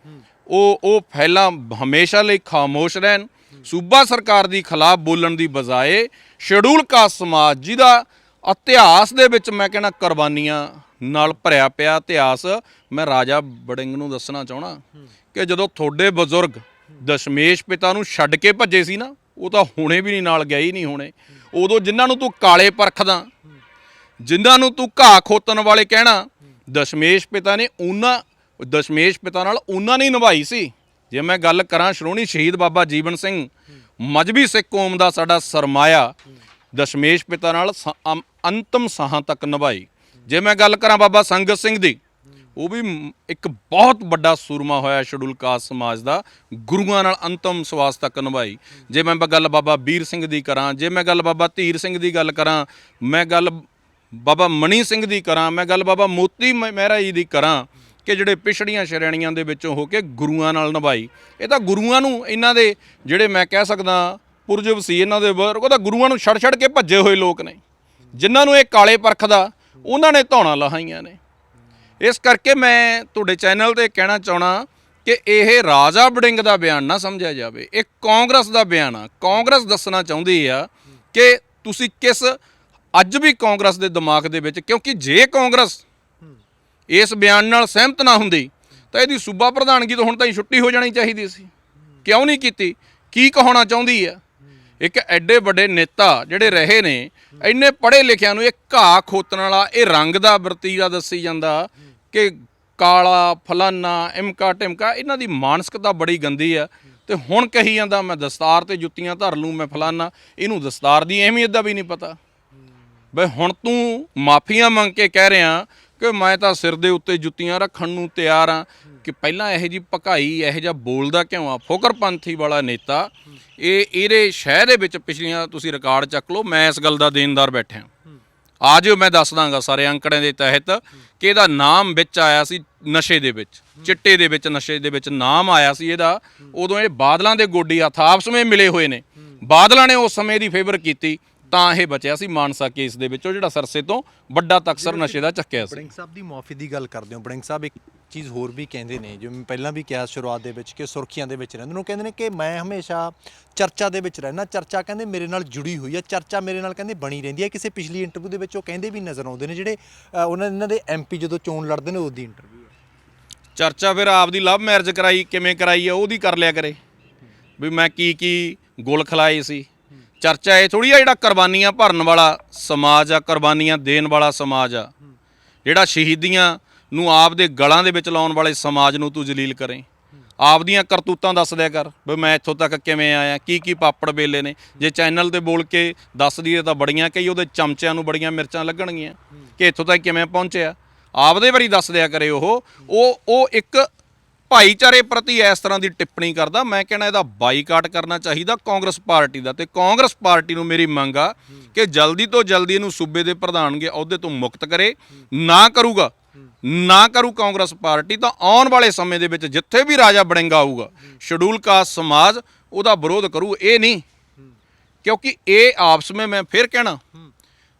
ਉਹ ਉਹ ਫੈਲਾ ਹਮੇਸ਼ਾ ਲਈ ਖਾਮੋਸ਼ ਰਹਿਣ ਸੂਬਾ ਸਰਕਾਰ ਦੀ ਖਿਲਾਫ ਬੋਲਣ ਦੀ ਬਜਾਏ ਸ਼ਡਿਊਲ ਕਾਸਟ ਸਮਾਜ ਜਿਹਦਾ ਇਤਿਹਾਸ ਦੇ ਵਿੱਚ ਮੈਂ ਕਹਿੰਦਾ ਕੁਰਬਾਨੀਆਂ ਨਾਲ ਭਰਿਆ ਪਿਆ ਇਤਿਹਾਸ। ਮੈਂ ਰਾਜਾ ਬੜਿੰਗ ਨੂੰ ਦੱਸਣਾ ਚਾਹਣਾ ਕਿ ਜਦੋਂ ਤੁਹਾਡੇ ਬਜ਼ੁਰਗ ਦਸ਼ਮੇਸ਼ ਪਿਤਾ ਨੂੰ ਛੱਡ ਕੇ ਭੱਜੇ ਸੀ ਨਾ, ਉਹ ਤਾਂ ਹੁਣੇ ਵੀ ਨਹੀਂ ਨਾਲ ਗਏ ਹੀ ਨਹੀਂ ਹੋਣੇ। ਉਦੋਂ ਜਿਨ੍ਹਾਂ ਨੂੰ ਤੂੰ ਕਾਲੇ ਪਰਖਦਾ ਜਿਨ੍ਹਾਂ ਨੂੰ ਤੂੰ ਘਾਹ ਖੋਤਣ ਵਾਲੇ ਕਹਿਣਾ, ਦਸ਼ਮੇਸ਼ ਪਿਤਾ ਨੇ ਉਹਨਾਂ, ਦਸ਼ਮੇਸ਼ ਪਿਤਾ ਨਾਲ ਉਹਨਾਂ ਨੇ ਨਿਭਾਈ ਸੀ। ਜੇ ਮੈਂ ਗੱਲ ਕਰਾਂ ਸ਼੍ਰੋਣੀ ਸ਼ਹੀਦ ਬਾਬਾ ਜੀਵਨ ਸਿੰਘ, ਮਜਬੀ ਸਿੱਖ ਕੌਮ ਦਾ ਸਾਡਾ ਸਰਮਾਇਆ ਦਸ਼ਮੇਸ਼ ਪਿਤਾ ਨਾਲ ਸ- ਅਮ ਅੰਤਮ ਸਾਹਾਂ ਤੱਕ ਨਿਭਾਈ। ਜੇ ਮੈਂ ਗੱਲ ਕਰਾਂ ਬਾਬਾ ਸੰਗਤ ਸਿੰਘ ਦੀ, ਉਹ ਵੀ ਮ- ਇੱਕ ਬਹੁਤ ਵੱਡਾ ਸੂਰਮਾ ਹੋਇਆ ਸ਼ਡਿਊਲ ਕਾਸਟ ਸਮਾਜ ਦਾ, ਗੁਰੂਆਂ ਨਾਲ ਅੰਤਮ ਸਵਾਸ ਤੱਕ ਨਿਭਾਈ। ਜੇ ਮੈਂ ਬ- ਗੱਲ ਬਾਬਾ ਵੀਰ ਸਿੰਘ ਦੀ ਕਰਾਂ, ਜੇ ਮੈਂ ਗੱਲ ਬਾਬਾ ਧੀਰ ਸਿੰਘ ਦੀ ਗੱਲ ਕਰਾਂ, ਮੈਂ ਗੱਲ ਬਾਬਾ ਮਣੀ ਸਿੰਘ ਦੀ ਕਰਾਂ, ਮੈਂ ਗੱਲ ਬਾਬਾ ਮੋਤੀ ਮ- ਮਹਿਰਾ ਜੀ ਦੀ ਕਰਾਂ ਕਿ ਜਿਹੜੇ ਪਿਛੜੀਆਂ ਸ਼੍ਰੇਣੀਆਂ ਦੇ ਵਿੱਚੋਂ ਹੋ ਕੇ ਗੁਰੂਆਂ ਨਾਲ ਨਿਭਾਈ। ਇਹ ਤਾਂ ਗੁਰੂਆਂ ਨੂੰ, ਇਹਨਾਂ ਦੇ ਜਿਹੜੇ ਮੈਂ ਕਹਿ ਸਕਦਾ ਪੁਰਜਵ ਸੀ ਇਹਨਾਂ ਦੇ ਵਰ ਉਹ ਗੁਰੂਆਂ ਨੂੰ ਛੜ ਛੜ ਕੇ ਭੱਜੇ ਹੋਏ ਲੋਕ ਨੇ। ਜਿਨ੍ਹਾਂ ਨੂੰ ਇਹ ਕਾਲੇ ਪਰਖਦਾ ਉਹਨਾਂ ਨੇ ਧੌਣਾ ਲਹਾਈਆਂ ਨੇ। ਇਸ ਕਰਕੇ ਮੈਂ ਤੁਹਾਡੇ ਚੈਨਲ ਤੇ ਕਹਿਣਾ ਚਾਹਣਾ ਕਿ ਇਹ ਰਾਜਾ ਬੜਿੰਗ ਦਾ ਬਿਆਨ ਨਾ ਸਮਝਿਆ ਜਾਵੇ। ਇਹ ਕਾਂਗਰਸ ਦਾ ਬਿਆਨ ਆ। ਕਾਂਗਰਸ ਦੱਸਣਾ ਚਾਹੁੰਦੀ ਆ ਕਿ ਤੁਸੀਂ ਕਿਸ, ਅੱਜ ਵੀ ਕਾਂਗਰਸ ਦੇ ਦਿਮਾਗ ਦੇ ਵਿੱਚ, ਕਿਉਂਕਿ ਜੇ ਕਾਂਗਰਸ ਇਸ ਬਿਆਨ ਨਾਲ ਸਹਿਮਤ ਨਾ ਹੁੰਦੀ, ਤਾਂ ਇਹਦੀ ਸੂਬਾ ਪ੍ਰਧਾਨਗੀ ਤੋਂ ਹੁਣ ਤਾਂ ਹੀ ਛੁੱਟੀ ਹੋ ਜਾਣੀ ਚਾਹੀਦੀ ਸੀ। ਕਿਉਂ ਨਹੀਂ ਕੀਤੀ? ਕੀ ਕਹਾਉਣਾ ਚਾਹੁੰਦੀ ਆ? ਇੱਕ ਐਡੇ ਵੱਡੇ ਨੇਤਾ ਜਿਹੜੇ ਰਹੇ ਨੇ, ਇੰਨੇ ਪੜ੍ਹੇ ਲਿਖਿਆਂ ਨੂੰ ਇਹ ਘਾਹ ਖੋਤਣ ਵਾਲਾ, ਇਹ ਰੰਗ ਦਾ ਵਰਤੀਰਾ ਦੱਸੀ ਜਾਂਦਾ ਕਿ ਕਾਲਾ, ਫਲਾਨਾ, ਇਮਕਾ, ਟਿਮਕਾ, ਇਹਨਾਂ ਦੀ ਮਾਨਸਿਕਤਾ ਬੜੀ ਗੰਦੀ ਆ। ਤੇ ਹੁਣ ਕਹੀ ਜਾਂਦਾ, ਮੈਂ ਦਸਤਾਰ ਤੇ ਜੁੱਤੀਆਂ ਧਰ ਲੂੰ, ਮੈਂ ਫਲਾਨਾ। ਇਹਨੂੰ ਦਸਤਾਰ ਦੀ ਅਹਿਮੀਅਤ ਦਾ ਵੀ ਨਹੀਂ ਪਤਾ। ਬਈ ਹੁਣ ਤੂੰ ਮਾਫੀਆਂ ਮੰਗ ਕੇ ਕਹਿ ਰਿਹਾ ਕਿ ਮੈਂ ਤਾਂ ਸਿਰ ਦੇ ਉੱਤੇ ਜੁੱਤੀਆਂ ਰੱਖਣ ਨੂੰ ਤਿਆਰ ਆ। ਕਿ ਪਹਿਲਾਂ ਇਹੋ ਜੀ ਭਕਾਈ, ਇਹੋ ਜਿਹਾ ਬੋਲਦਾ ਕਿਉਂ ਆ? ਫੋਕਰਪੰਥੀ ਵਾਲਾ ਨੇਤਾ, ਇਹ ਇਹਦੇ ਸ਼ਹਿਰ ਦੇ ਵਿੱਚ ਪਿਛਲੀਆਂ ਤੁਸੀਂ ਰਿਕਾਰਡ ਚੱਕ ਲਓ, ਮੈਂ ਇਸ ਗੱਲ ਦਾ ਦੇਣਦਾਰ ਬੈਠਾ ਆ ਜਿਓ ਮੈਂ ਦੱਸ ਦਾਂਗਾ ਸਾਰੇ ਅੰਕੜੇ ਦੇ ਤਹਿਤ ਕਿ ਇਹਦਾ ਨਾਮ ਵਿੱਚ ਆਇਆ ਸੀ ਨਸ਼ੇ ਦੇ ਵਿੱਚ, ਚਿੱਟੇ ਦੇ ਵਿੱਚ, ਨਸ਼ੇ ਦੇ ਵਿੱਚ ਨਾਮ ਆਇਆ ਸੀ ਇਹਦਾ। ਉਦੋਂ ਇਹ ਬਾਦਲਾਂ ਦੇ ਗੋਡੀ ਹੱਥ ਆਪਸ ਵਿੱਚ ਮਿਲੇ ਹੋਏ ਨੇ। ਬਾਦਲਾਂ ਨੇ ਉਸ ਸਮੇਂ ਦੀ ਫੇਵਰ ਕੀਤੀ। ਤਾਂ ਇਹ ਬਚਿਆ ਸੀ ਮਾਨਸਾ ਕੇਸ ਦੇ ਵਿੱਚੋਂ ਜਿਹੜਾ ਸਰਸੇ ਤੋਂ ਵੱਡਾ ਤਕਸਰ ਨਸ਼ੇ ਦਾ ਚੱਕਿਆ ਸੀ। ਬੜਿੰਗ ਸਾਹਿਬ ਦੀ ਮਾਫੀ ਦੀ ਗੱਲ ਕਰਦੇ ਹੋ ਬੜਿੰਗ ਸਾਹਿਬ ਇੱਕ ਚੀਜ਼ ਹੋਰ ਵੀ ਕਹਿੰਦੇ ਨੇ ਜਿਵੇਂ ਪਹਿਲਾਂ ਵੀ ਕਿਹਾ ਸ਼ੁਰੂਆਤ ਦੇ ਵਿੱਚ ਕਿ ਸੁਰਖੀਆਂ ਦੇ ਵਿੱਚ ਰਹਿੰਦੇ ਨੂੰ ਕਹਿੰਦੇ ਨੇ ਕਿ ਮੈਂ ਹਮੇਸ਼ਾ ਚਰਚਾ ਦੇ ਵਿੱਚ ਰਹਿਣਾ ਚਰਚਾ ਕਹਿੰਦੇ ਮੇਰੇ ਨਾਲ ਜੁੜੀ ਹੋਈ ਹੈ ਚਰਚਾ ਮੇਰੇ ਨਾਲ ਕਹਿੰਦੇ ਬਣੀ ਰਹਿੰਦੀ ਹੈ ਕਿਸੇ ਪਿਛਲੀ ਇੰਟਰਵਿਊ ਦੇ ਵਿੱਚ ਉਹ ਕਹਿੰਦੇ ਵੀ ਨਜ਼ਰ ਆਉਂਦੇ ਨੇ ਜਿਹੜੇ ਉਹਨਾਂ ਇਹਨਾਂ ਦੇ ਐਮਪੀ ਜਦੋਂ ਚੋਣ ਲੜਦੇ ਨੇ ਉਹਦੀ ਇੰਟਰਵਿਊ ਹੈ ਚਰਚਾ ਫਿਰ ਆਪਦੀ ਲਵ ਮੈਰਿਜ ਕਰਾਈ ਕਿਵੇਂ ਕਰਾਈ ਆ ਉਹਦੀ ਕਰ ਲਿਆ ਕਰੇ ਵੀ ਮੈਂ ਕੀ ਕੀ ਗੁਲ ਖਲਾਏ ਸੀ। ਚਰਚਾ ਇਹ ਥੋੜੀ ਆ ਜਿਹੜਾ ਕੁਰਬਾਨੀਆਂ ਭਰਨ ਵਾਲਾ ਸਮਾਜ ਆ ਕੁਰਬਾਨੀਆਂ ਦੇਣ ਵਾਲਾ ਸਮਾਜ ਆ। ਜਿਹੜਾ ਸ਼ਹੀਦੀਆਂ ਨੂੰ ਆਪ ਦੇ ਗਲਾਂ ਦੇ ਵਿੱਚ ਲਾਉਣ ਵਾਲੇ ਸਮਾਜ ਨੂੰ ਤੂੰ ਜਲੀਲ ਕਰੇ। ਆਪਦੀਆਂ ਕਰਤੂਤਾਂ ਦੱਸ ਦਿਆ ਕਰ ਵੀ ਮੈਂ ਇੱਥੋਂ ਤੱਕ ਕਿਵੇਂ ਆਇਆ ਕੀ ਕੀ ਪਾਪੜ ਵੇਲੇ ਨੇ। ਜੇ ਚੈਨਲ ਤੇ ਬੋਲ ਕੇ ਦੱਸ ਦਈਏ ਤਾਂ ਬੜੀਆਂ ਕਈ ਉਹਦੇ ਚਮਚਿਆਂ ਨੂੰ ਬੜੀਆਂ ਮਿਰਚਾਂ ਲੱਗਣਗੀਆਂ ਕਿ ਇੱਥੋਂ ਤੱਕ ਕਿਵੇਂ ਪਹੁੰਚਿਆ। ਆਪਦੇ ਵਾਰੀ ਦੱਸ ਦਿਆ ਕਰੇ ਉਹ। ਉਹ ਉਹ ਇੱਕ ਭਾਈਚਾਰੇ ਪ੍ਰਤੀ ਇਸ ਤਰ੍ਹਾਂ ਦੀ ਟਿੱਪਣੀ ਕਰਦਾ, ਮੈਂ ਕਹਿੰਦਾ ਇਹਦਾ ਬਾਈਕਾਟ ਕਰਨਾ ਚਾਹੀਦਾ ਕਾਂਗਰਸ ਪਾਰਟੀ ਦਾ। ਤੇ ਕਾਂਗਰਸ ਪਾਰਟੀ ਨੂੰ ਮੇਰੀ ਮੰਗ ਆ ਕਿ ਜਲਦੀ ਤੋਂ ਜਲਦੀ ਇਹਨੂੰ ਸੂਬੇ ਦੇ ਪ੍ਰਧਾਨਗੇ ਅਹੁਦੇ ਤੋਂ ਮੁਕਤ ਕਰੇ। ਨਾ ਕਰੂਗਾ, ਨਾ ਕਰੂ ਕਾਂਗਰਸ ਪਾਰਟੀ, ਤਾਂ ਆਉਣ ਵਾਲੇ ਸਮੇਂ ਦੇ ਵਿੱਚ ਜਿੱਥੇ ਵੀ ਰਾਜਾ ਬੜਿੰਗਾ ਆਊਗਾ, ਸ਼ਡਿਊਲ ਕਾਸਟ ਸਮਾਜ ਉਹਦਾ ਵਿਰੋਧ ਕਰੂ, ਇਹ ਨਹੀਂ। ਕਿਉਂਕਿ ਇਹ ਆਪਸ ਵਿੱਚ ਮੈਂ ਫਿਰ ਕਹਿਣਾ,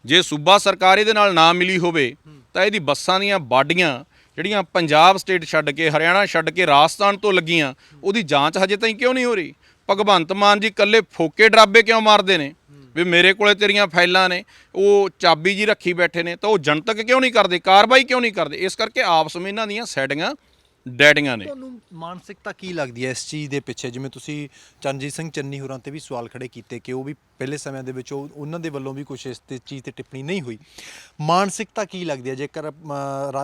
ਜੇ ਸੂਬਾ ਸਰਕਾਰ ਇਹਦੇ ਨਾਲ ਨਾ ਮਿਲੀ ਹੋਵੇ, ਤਾਂ ਇਹਦੀ ਬੱਸਾਂ ਦੀਆਂ ਬਾਡੀਆਂ ਜਿਹੜੀਆਂ ਪੰਜਾਬ ਸਟੇਟ ਛੱਡ ਕੇ, ਹਰਿਆਣਾ ਛੱਡ ਕੇ, ਰਾਜਸਥਾਨ ਤੋਂ ਲੱਗੀਆਂ, ਉਹਦੀ ਜਾਂਚ ਹਜੇ ਤਾਈਂ ਕਿਉਂ ਨਹੀਂ ਹੋ ਰਹੀ? ਭਗਵੰਤ ਮਾਨ ਜੀ ਇਕੱਲੇ ਫੋਕੇ ਡਰਾਬੇ ਕਿਉਂ ਮਾਰਦੇ ਨੇ? ਵੀ ਮੇਰੇ ਕੋਲੇ ਤੇਰੀਆਂ ਫਾਈਲਾਂ ਨੇ, ਉਹ ਚਾਬੀ ਜੀ ਰੱਖੀ ਬੈਠੇ ਨੇ, ਤਾਂ ਉਹ ਜਨਤਕ ਕਿਉਂ ਨਹੀਂ ਕਰਦੇ? ਕਾਰਵਾਈ ਕਿਉਂ ਨਹੀਂ ਕਰਦੇ? ਇਸ ਕਰਕੇ ਆਪਸ ਵਿੱਚ ਇਹਨਾਂ ਦੀਆਂ ਸੈਟਿੰਗਾਂ ਡੈਡੀਆਂ ਨੇ। ਤੁਹਾਨੂੰ ਮਾਨਸਿਕਤਾ ਕੀ ਲੱਗਦੀ ਹੈ ਇਸ ਚੀਜ਼ ਦੇ ਪਿੱਛੇ? ਜਿਵੇਂ ਤੁਸੀਂ ਚਰਨਜੀਤ ਸਿੰਘ ਚੰਨੀ ਹੋਰਾਂ ਤੇ ਵੀ ਸਵਾਲ ਖੜੇ ਕੀਤੇ ਕਿ ਉਹ ਵੀ ਪਹਿਲੇ ਸਮਿਆਂ ਦੇ ਵਿੱਚ ਉਹ, ਉਹਨਾਂ ਦੇ ਵੱਲੋਂ ਵੀ ਕੁਝ ਇਸ ਤੇ ਚੀਜ਼ ਤੇ ਟਿੱਪਣੀ ਨਹੀਂ ਹੋਈ। ਮਾਨਸਿਕਤਾ ਕੀ ਲੱਗਦੀ ਹੈ? ਜੇਕਰ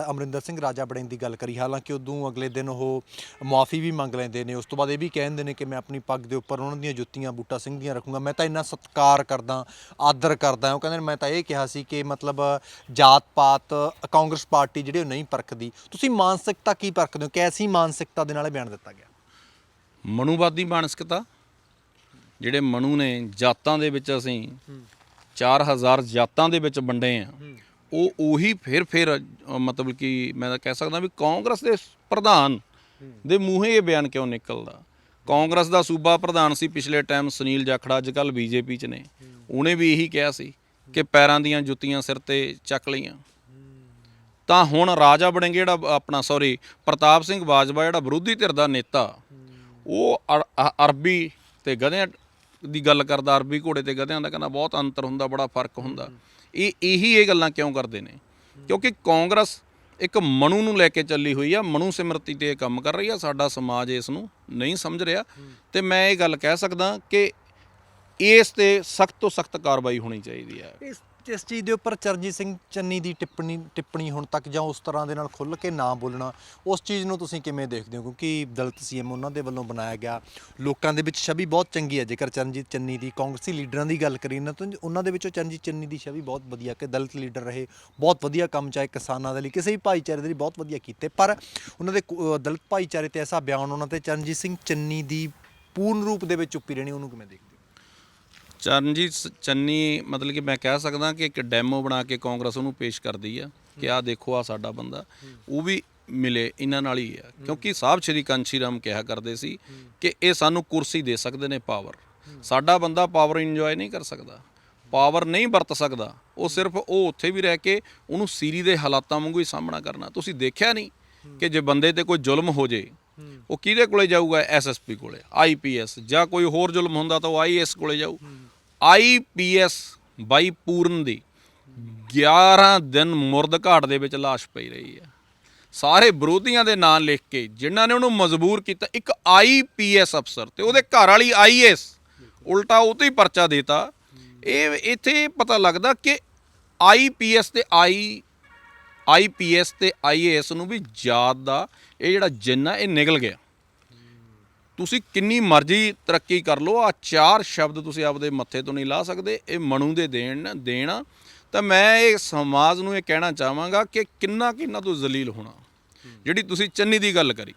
ਅਮਰਿੰਦਰ ਸਿੰਘ ਰਾਜਾ ਬੜਿੰਗ ਦੀ ਗੱਲ ਕਰੀ, ਹਾਲਾਂਕਿ ਉਦੋਂ ਅਗਲੇ ਦਿਨ ਉਹ ਮਾਫੀ ਵੀ ਮੰਗ ਲੈਂਦੇ ਨੇ। ਉਸ ਤੋਂ ਬਾਅਦ ਇਹ ਵੀ ਕਹਿੰਦੇ ਨੇ ਕਿ ਮੈਂ ਆਪਣੀ ਪੱਗ ਦੇ ਉੱਪਰ ਉਹਨਾਂ ਦੀਆਂ ਜੁੱਤੀਆਂ, ਬੂਟਾ ਸਿੰਘ ਦੀਆਂ ਰੱਖੂੰਗਾ। ਮੈਂ ਤਾਂ ਇੰਨਾ ਸਤਿਕਾਰ ਕਰਦਾ, ਆਦਰ ਕਰਦਾ। ਉਹ ਕਹਿੰਦੇ ਨੇ, ਮੈਂ ਤਾਂ ਇਹ ਕਿਹਾ ਸੀ ਕਿ ਮਤਲਬ ਜਾਤ ਪਾਤ ਕਾਂਗਰਸ ਪਾਰਟੀ ਜਿਹੜੀ ਉਹ ਨਹੀਂ ਪਰਖਦੀ। ਤੁਸੀਂ ਮਾਨਸਿਕਤਾ ਕੀ ਪਰਖਦੇ ਹੋ ਕੈਸੀ ਮਾਨਸਿਕਤਾ ਦੇ ਨਾਲ ਇਹ ਬਿਆਨ ਦਿੱਤਾ ਗਿਆ। ਮਨੂਵਾਦੀ ਮਾਨਸਿਕਤਾ, ਜਿਹੜੇ ਮਨੂ ਨੇ ਜਾਤਾਂ ਦੇ ਵਿੱਚ ਅਸੀਂ 4000 ਜਾਤਾਂ ਦੇ ਵਿੱਚ ਵੰਡੇ ਆ, ਉਹ ਉਹੀ ਫਿਰ ਫਿਰ ਮਤਲਬ ਕਿ ਮੈਂ ਤਾਂ ਕਹਿ ਸਕਦਾ ਵੀ ਕਾਂਗਰਸ ਦੇ ਪ੍ਰਧਾਨ ਦੇ ਮੂੰਹੇ ਇਹ ਬਿਆਨ ਕਿਉਂ ਨਿਕਲਦਾ? ਕਾਂਗਰਸ ਦਾ ਸੂਬਾ ਪ੍ਰਧਾਨ ਸੀ ਪਿਛਲੇ ਟਾਈਮ ਸੁਨੀਲ ਜਾਖੜਾ, ਅੱਜ ਕੱਲ ਬੀਜੇਪੀ 'ਚ ਨੇ। ਉਹਨੇ ਵੀ ਇਹੀ ਕਿਹਾ ਸੀ ਕਿ ਪੈਰਾਂ ਦੀਆਂ ਜੁੱਤੀਆਂ ਸਿਰ ਤੇ ਚੱਕ ਲਈਆਂ। ਤਾਂ ਹੁਣ ਰਾਜਾ ਬਣੇਗੇ ਜਿਹੜਾ ਆਪਣਾ ਸੌਰੀ ਪ੍ਰਤਾਪ ਸਿੰਘ ਬਾਜਵਾ, ਜਿਹੜਾ ਵਿਰੋਧੀ ਧਿਰ ਦਾ ਨੇਤਾ। ਉਹ ਅਰਬੀ ਤੇ ਗਧਿਆਂ ਦੀ ਗੱਲ ਕਰਦਾ, ਅਰਬੀ ਘੋੜੇ ਤੇ ਗਧਿਆਂ ਦਾ, ਕਹਿੰਦਾ ਬਹੁਤ ਅੰਤਰ ਹੁੰਦਾ, ਬੜਾ ਫ਼ਰਕ ਹੁੰਦਾ। ਇਹ, ਇਹੀ ਇਹ ਗੱਲਾਂ ਕਿਉਂ ਕਰਦੇ ਨੇ? ਕਿਉਂਕਿ ਕਾਂਗਰਸ ਇੱਕ ਮਨੂ ਨੂੰ ਲੈ ਕੇ ਚੱਲੀ ਹੋਈ ਆ ਮਨੂ ਸਿਮਰਤੀ ਤੇ ਇਹ ਕੰਮ ਕਰ ਰਹੀ ਆ, ਸਾਡਾ ਸਮਾਜ ਇਸ ਨੂੰ ਨਹੀਂ ਸਮਝ ਰਿਹਾ। ਤੇ ਮੈਂ ਇਹ ਗੱਲ ਕਹਿ ਸਕਦਾ ਕਿ ਇਸ ਤੇ ਸਖਤ ਤੋਂ ਸਖਤ ਕਾਰਵਾਈ ਹੋਣੀ ਚਾਹੀਦੀ ਹੈ। ਇਸ ਇਸ ਚੀਜ਼ ਦੇ ਉੱਪਰ ਚਰਨਜੀਤ ਸਿੰਘ ਚੰਨੀ ਦੀ ਟਿੱਪਣੀ ਟਿੱਪਣੀ ਹੁਣ ਤੱਕ ਜਾਂ ਉਸ ਤਰ੍ਹਾਂ ਦੇ ਨਾਲ ਖੁੱਲ ਕੇ ਨਾ ਬੋਲਣਾ, ਉਸ ਚੀਜ਼ ਨੂੰ ਤੁਸੀਂ ਕਿਵੇਂ ਦੇਖਦੇ ਹੋ? ਕਿਉਂਕਿ ਦਲਿਤ ਸੀਐਮ ਉਹਨਾਂ ਦੇ ਵੱਲੋਂ ਬਣਾਇਆ ਗਿਆ। ਲੋਕਾਂ ਦੇ ਵਿੱਚ ਛਵੀ ਬਹੁਤ ਚੰਗੀ ਹੈ। ਜੇਕਰ ਚਰਨਜੀਤ ਚੰਨੀ ਦੀ ਕਾਂਗਰਸੀ ਲੀਡਰਾਂ ਦੀ ਗੱਲ ਕਰੀਏ ਨਾ, ਤਾਂ ਉਹਨਾਂ ਦੇ ਵਿੱਚੋਂ ਚਰਨਜੀਤ ਚੰਨੀ ਦੀ ਛਵੀ ਬਹੁਤ ਵਧੀਆ ਕਿ ਦਲਤ ਲੀਡਰ ਰਹੇ, ਬਹੁਤ ਵਧੀਆ ਕੰਮ ਚਾਹੇ ਕਿਸਾਨਾਂ ਦੇ ਲਈ, ਕਿਸੇ ਵੀ ਭਾਈਚਾਰੇ ਦੇ ਲਈ ਬਹੁਤ ਵਧੀਆ ਕੀਤੇ। ਪਰ ਉਹਨਾਂ ਦੇ ਦਲਤ ਭਾਈਚਾਰੇ ਤੇ ਐਸਾ ਬਿਆਨ ਉਹਨਾਂ ਤੇ ਚਰਨਜੀਤ ਸਿੰਘ ਚੰਨੀ ਦੀ ਪੂਰਨ ਰੂਪ ਦੇ ਵਿੱਚ ਚੁੱਪੀ ਰਹਿਣੀ, ਉਹਨੂੰ ਕਿਵੇਂ ਦੇਖਦੇ ਚਰਨਜੀਤ ਸ- ਚੰਨੀ ਮਤਲਬ ਕਿ ਮੈਂ ਕਹਿ ਸਕਦਾ ਕਿ ਇੱਕ ਡੈਮੋ ਬਣਾ ਕੇ ਕਾਂਗਰਸ ਉਹਨੂੰ ਪੇਸ਼ ਕਰਦੀ ਆ ਕਿ ਆਹ ਦੇਖੋ ਆ ਸਾਡਾ ਬੰਦਾ। ਉਹ ਵੀ ਮਿਲੇ, ਇਹਨਾਂ ਨਾਲ ਹੀ ਆ। ਕਿਉਂਕਿ ਸਾਹਿਬ ਸ਼੍ਰੀ ਕਾਂਸ਼ੀ ਰਾਮ ਕਿਹਾ ਕਰਦੇ ਸੀ ਕਿ ਇਹ ਸਾਨੂੰ ਕੁਰਸੀ ਦੇ ਸਕਦੇ ਨੇ ਪਾਵਰ। ਸਾਡਾ ਬੰਦਾ ਪਾਵਰ ਇੰਜੋਏ ਨਹੀਂ ਕਰ ਸਕਦਾ। ਪਾਵਰ ਨਹੀਂ ਵਰਤ ਸਕਦਾ। ਉਹ ਸਿਰਫ ਉਹ ਉੱਥੇ ਵੀ ਰਹਿ ਕੇ ਉਹਨੂੰ ਸੀਰੀ ਦੇ ਹਾਲਾਤਾਂ ਵਾਂਗੂ ਹੀ ਸਾਹਮਣਾ ਕਰਨਾ। ਤੁਸੀਂ ਦੇਖਿਆ ਨਹੀਂ ਕਿ ਜੇ ਬੰਦੇ ਤੇ ਕੋਈ ਜ਼ੁਲਮ ਹੋ ਜੇ, ਉਹ ਕਿਹਦੇ ਕੋਲੇ ਜਾਊਗਾ? ਐਸਐਸਪੀ ਕੋਲੇ ਆਈਪੀਐਸ ਜਾਂ ਕੋਈ ਹੋਰ ਜ਼ੁਲਮ ਹੁੰਦਾ ਤਾਂ ਉਹ ਆਈਐਸ ਕੋਲੇ ਜਾਊ। ਆਈਪੀਐਸ ਬਾਈ ਪੂਰਨ ਦੀ 11 ਦਿਨ ਮੁਰਦ ਘਾਟ ਦੇ ਵਿੱਚ ਲਾਸ਼ ਪਈ ਰਹੀ ਹੈ। ਸਾਰੇ ਵਿਰੋਧੀਆਂ ਦੇ ਨਾਂ ਲਿਖ ਕੇ ਜਿਨ੍ਹਾਂ ਨੇ ਉਹਨੂੰ ਮਜਬੂਰ ਕੀਤਾ, ਇੱਕ ਆਈਪੀਐਸ ਅਫਸਰ ਤੇ ਉਹਦੇ ਘਰ ਵਾਲੀ ਆਈਐਸ ਉਲਟਾ ਉਹ ਤੇ ਹੀ ਪਰਚਾ ਦੇਤਾ। ਇਹ ਇੱਥੇ ਪਤਾ ਲੱਗਦਾ ਕਿ ਆਈਪੀਐਸ ਤੇ ਆਈ ਆਈਪੀਐਸ ਤੇ ਆਈਏਐਸ ਨੂੰ ਵੀ ਯਾਦ ਦਾ ਇਹ ਜਿਹੜਾ ਜਿੰਨਾ ਇਹ ਨਿਕਲ ਗਿਆ। ਤੁਸੀਂ ਕਿੰਨੀ ਮਰਜ਼ੀ ਤਰੱਕੀ ਕਰ ਲਓ ਆ ਚਾਰ ਸ਼ਬਦ ਤੁਸੀਂ ਆਪਦੇ ਮੱਥੇ ਤੋਂ ਨਹੀਂ ਲਾ ਸਕਦੇ, ਇਹ ਮਨੂ ਦੇ ਦੇਣ, ਦੇਣਾ। ਤਾਂ ਮੈਂ ਇਹ ਸਮਾਜ ਨੂੰ ਇਹ ਕਹਿਣਾ ਚਾਹਾਂਗਾ ਕਿ ਕਿੰਨਾ ਕਿੰਨਾ ਤੋਂ ਜ਼ਲੀਲ ਹੋਣਾ। ਜਿਹੜੀ ਤੁਸੀਂ ਚੰਨੀ ਦੀ ਗੱਲ ਕਰੀ,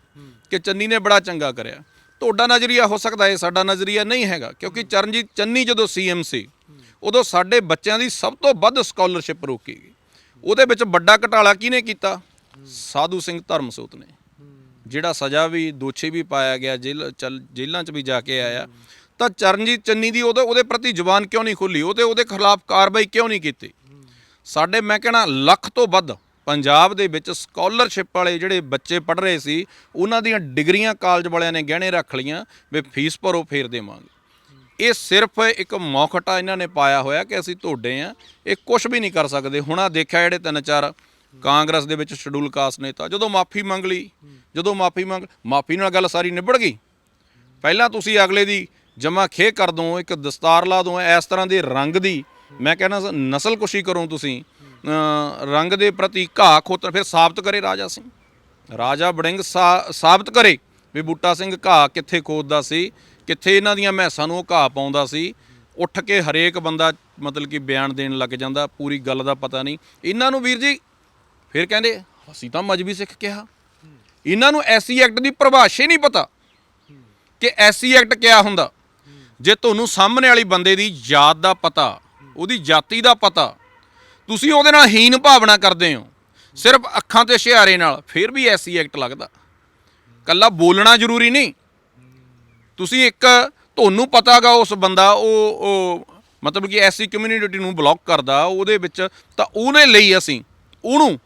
ਕਿ ਚੰਨੀ ਨੇ ਬੜਾ ਚੰਗਾ ਕਰਿਆ। ਤੁਹਾਡਾ ਨਜ਼ਰੀਆ ਹੋ ਸਕਦਾ ਹੈ ਸਾਡਾ ਨਜ਼ਰੀਆ ਨਹੀਂ ਹੈਗਾ, ਕਿਉਂਕਿ ਚਰਨਜੀਤ ਚੰਨੀ ਜਦੋਂ ਸੀਐਮ ਸੀ, ਉਦੋਂ ਸਾਡੇ ਬੱਚਿਆਂ ਦੀ ਸਭ ਤੋਂ ਵੱਧ ਸਕਾਲਰਸ਼ਿਪ ਰੋਕੀ ਗਈ। ਉਹਦੇ ਵਿੱਚ ਵੱਡਾ ਘਟਾਲਾ ਕਿਹਨੇ ਕੀਤਾ? ਸਾਧੂ ਸਿੰਘ ਧਰਮਸੋਤ ਨੇ। ਜਿਹੜਾ ਸਜ਼ਾ ਵੀ ਦੋਸ਼ੀ ਵੀ ਪਾਇਆ ਗਿਆ ਜੇਲ੍ਹ ਚੱਲ ਜੇਲ੍ਹਾਂ 'ਚ ਵੀ ਜਾ ਕੇ ਆਇਆ, ਤਾਂ ਚਰਨਜੀਤ ਚੰਨੀ ਦੀ ਉਹਦੇ ਉਹਦੇ ਪ੍ਰਤੀ ਜ਼ੁਬਾਨ ਕਿਉਂ ਨਹੀਂ ਖੁੱਲੀ? ਉਹਦੇ ਉਹਦੇ ਖਿਲਾਫ ਕਾਰਵਾਈ ਕਿਉਂ ਨਹੀਂ ਕੀਤੀ? ਸਾਡੇ ਮੈਂ ਕਹਿਣਾ ਲੱਖ ਤੋਂ ਵੱਧ ਪੰਜਾਬ ਦੇ ਵਿੱਚ ਸਕਾਲਰਸ਼ਿਪ ਵਾਲੇ ਜਿਹੜੇ ਬੱਚੇ ਪੜ੍ਹ ਰਹੇ ਸੀ, ਉਹਨਾਂ ਦੀਆਂ ਡਿਗਰੀਆਂ ਕਾਲਜ ਵਾਲਿਆਂ ਨੇ ਗਹਿਣੇ ਰੱਖ ਲਈਆਂ ਵੀ ਫੀਸ ਭਰੋ, ਫੇਰ ਦੇਵਾਂਗੇ। ਇਹ ਸਿਰਫ ਇੱਕ ਮੌਖਟਾ ਇਹਨਾਂ ਨੇ ਪਾਇਆ ਹੋਇਆ ਕਿ ਅਸੀਂ ਤੁਹਾਡੇ ਆ, ਇਹ ਕੁਝ ਵੀ ਨਹੀਂ ਕਰ ਸਕਦੇ। ਹੁਣ ਆ ਦੇਖਿਆ ਜਿਹੜੇ ਤਿੰਨ ਚਾਰ ਕਾਂਗਰਸ ਦੇ ਵਿੱਚ ਸ਼ਡਿਊਲ ਕਾਸਟ ਨੇਤਾ, ਜਦੋਂ ਮਾਫੀ ਮੰਗ ਲਈ, ਜਦੋਂ ਮਾਫੀ ਮੰਗ, ਮਾਫੀ ਨਾਲ ਗੱਲ ਸਾਰੀ ਨਿਬੜ ਗਈ। ਪਹਿਲਾਂ ਤੁਸੀਂ ਅਗਲੇ ਦੀ ਜਮਾ ਖੇ ਕਰ ਦੋ, ਇੱਕ ਦਸਤਾਰ ਲਾ ਦੋ ਇਸ ਤਰ੍ਹਾਂ ਦੇ ਰੰਗ ਦੀ। ਮੈਂ ਕਹਿੰਦਾ ਨਸਲ ਕੁਸ਼ੀ ਕਰੋ ਤੁਸੀਂ। ਰੰਗ ਦੇ ਪ੍ਰਤੀ ਘਾਹ ਖੋਤਰ ਫਿਰ ਸਾਬਤ ਕਰੇ ਰਾਜਾ ਸਿੰਘ। ਰਾਜਾ ਬੜਿੰਗ ਸਾ- ਸਾਬਤ ਕਰੇ ਵੀ ਬੂਟਾ ਸਿੰਘ ਘਾਹ ਕਿੱਥੇ ਖੋਦਦਾ ਸੀ, ਕਿੱਥੇ ਇਹਨਾਂ ਦੀਆਂ ਮੈਸਾਂ ਨੂੰ ਉਹ ਘਾਹ ਪਾਉਂਦਾ ਸੀ। ਉੱਠ ਕੇ ਹਰੇਕ ਬੰਦਾ ਮਤਲਬ ਕਿ ਬਿਆਨ ਦੇਣ ਲੱਗ ਜਾਂਦਾ, ਪੂਰੀ ਗੱਲ ਦਾ ਪਤਾ ਨਹੀਂ। ਇਹਨਾਂ ਨੂੰ ਵੀਰ ਜੀ ਫਿਰ ਕਹਿੰਦੇ, ਅਸੀਂ ਤਾਂ ਮਜਬੀ ਸਿੱਖ ਕਿਹਾ। ਇਹਨਾਂ ਨੂੰ ਐਸਸੀ ਐਕਟ ਦੀ ਪਰਿਭਾਸ਼ਾ ਹੀ ਨਹੀਂ ਪਤਾ ਕਿ ਐਸਸੀ ਐਕਟ ਕਿਆ ਹੁੰਦਾ। ਜੇ ਤੁਹਾਨੂੰ ਸਾਹਮਣੇ ਵਾਲੀ ਬੰਦੇ ਦੀ ਜਾਤ ਦਾ ਪਤਾ, ਉਹਦੀ ਜਾਤੀ ਦਾ ਪਤਾ, ਤੁਸੀਂ ਉਹਦੇ ਨਾਲ ਹੀਨ ਭਾਵਨਾ ਕਰਦੇ ਹੋ, ਸਿਰਫ ਅੱਖਾਂ ਤੇ ਇਸ਼ਾਰੇ ਨਾਲ, ਫਿਰ ਵੀ ਐਸਸੀ ਐਕਟ ਲੱਗਦਾ। ਕੱਲਾ ਬੋਲਣਾ ਜ਼ਰੂਰੀ ਨਹੀਂ। ਤੁਸੀਂ ਇੱਕ ਤੁਹਾਨੂੰ ਪਤਾਗਾ ਉਸ ਬੰਦਾ, ਉਹ ਉਹ ਮਤਲਬ ਕਿ ਐਸੀ ਕਮਿਊਨਿਟੀ ਨੂੰ ਬਲੌਕ ਕਰਦਾ, ਉਹਦੇ ਵਿੱਚ ਤਾਂ ਉਹਨੇ ਲਈ ਅਸੀਂ, ਉਹਨੂੰ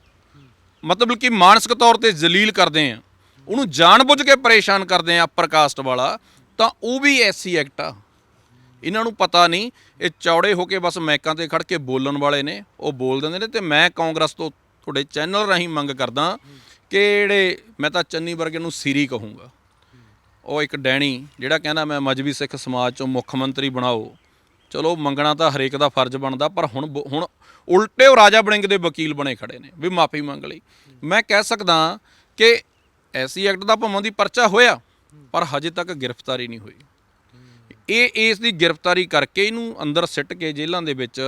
ਮਤਲਬ ਕਿ ਮਾਨਸਿਕ ਤੌਰ ਤੇ ਜ਼ਲੀਲ ਕਰਦੇ ਆ। ਉਹਨੂੰ ਜਾਣਬੁੱਝ ਕੇ ਪਰੇਸ਼ਾਨ ਕਰਦੇ ਆ ਅਪਰ ਕਾਸਟ ਵਾਲਾ, ਤਾਂ ਉਹ ਵੀ ਐਸੀ ਐਕਟ ਆ। ਇਹਨਾਂ ਨੂੰ ਪਤਾ ਨਹੀਂ, ਇਹ ਚੌੜੇ ਹੋ ਕੇ ਬਸ ਮੈਕਾਂ ਤੇ ਖੜ ਕੇ ਬੋਲਣ ਵਾਲੇ ਨੇ, ਉਹ ਬੋਲ ਦਿੰਦੇ ਨੇ ਤੇ ਮੈਂ ਕਾਂਗਰਸ ਤੋਂ ਤੁਹਾਡੇ ਚੈਨਲ ਰਾਹੀਂ ਮੰਗ ਕਰਦਾ ਕਿ ਜਿਹੜੇ ਮੈਂ ਤਾਂ ਚੰਨੀ ਵਰਗੇ ਨੂੰ ਸੀਰੀ ਕਹੂੰਗਾ। ਉਹ ਇੱਕ ਡੈਣੀ, ਜਿਹੜਾ ਕਹਿੰਦਾ ਮੈਂ ਮਜਬੀ ਸਿੱਖ ਸਮਾਜ ਚੋਂ ਮੁੱਖ ਮੰਤਰੀ ਬਣਾਓ ਚਲੋ ਮੰਗਣਾ ਤਾਂ ਹਰੇਕ ਦਾ ਫਰਜ਼ ਬਣਦਾ, ਪਰ ਹੁਣ ਬ- ਹੁਣ ਉਲਟੇ ਉਹ ਰਾਜਾ ਬੜਿੰਗ ਦੇ ਵਕੀਲ ਬਣੇ ਖੜੇ ਨੇ, ਵੀ ਮਾਫੀ ਮੰਗ ਲਈ। ਮੈਂ ਕਹਿ ਸਕਦਾ ਕਿ ਐਸੀ ਐਕਟ ਦਾ ਭਵਾਂ ਦੀ ਪਰਚਾ ਹੋਇਆ, ਪਰ ਹਜੇ ਤੱਕ ਗ੍ਰਿਫਤਾਰੀ ਨਹੀਂ ਹੋਈ। ਇਹ, ਇਸ ਦੀ ਗ੍ਰਿਫਤਾਰੀ ਕਰਕੇ ਇਹਨੂੰ ਅੰਦਰ ਸਿੱਟ ਕੇ ਜੇਲ੍ਹਾਂ ਦੇ ਵਿੱਚ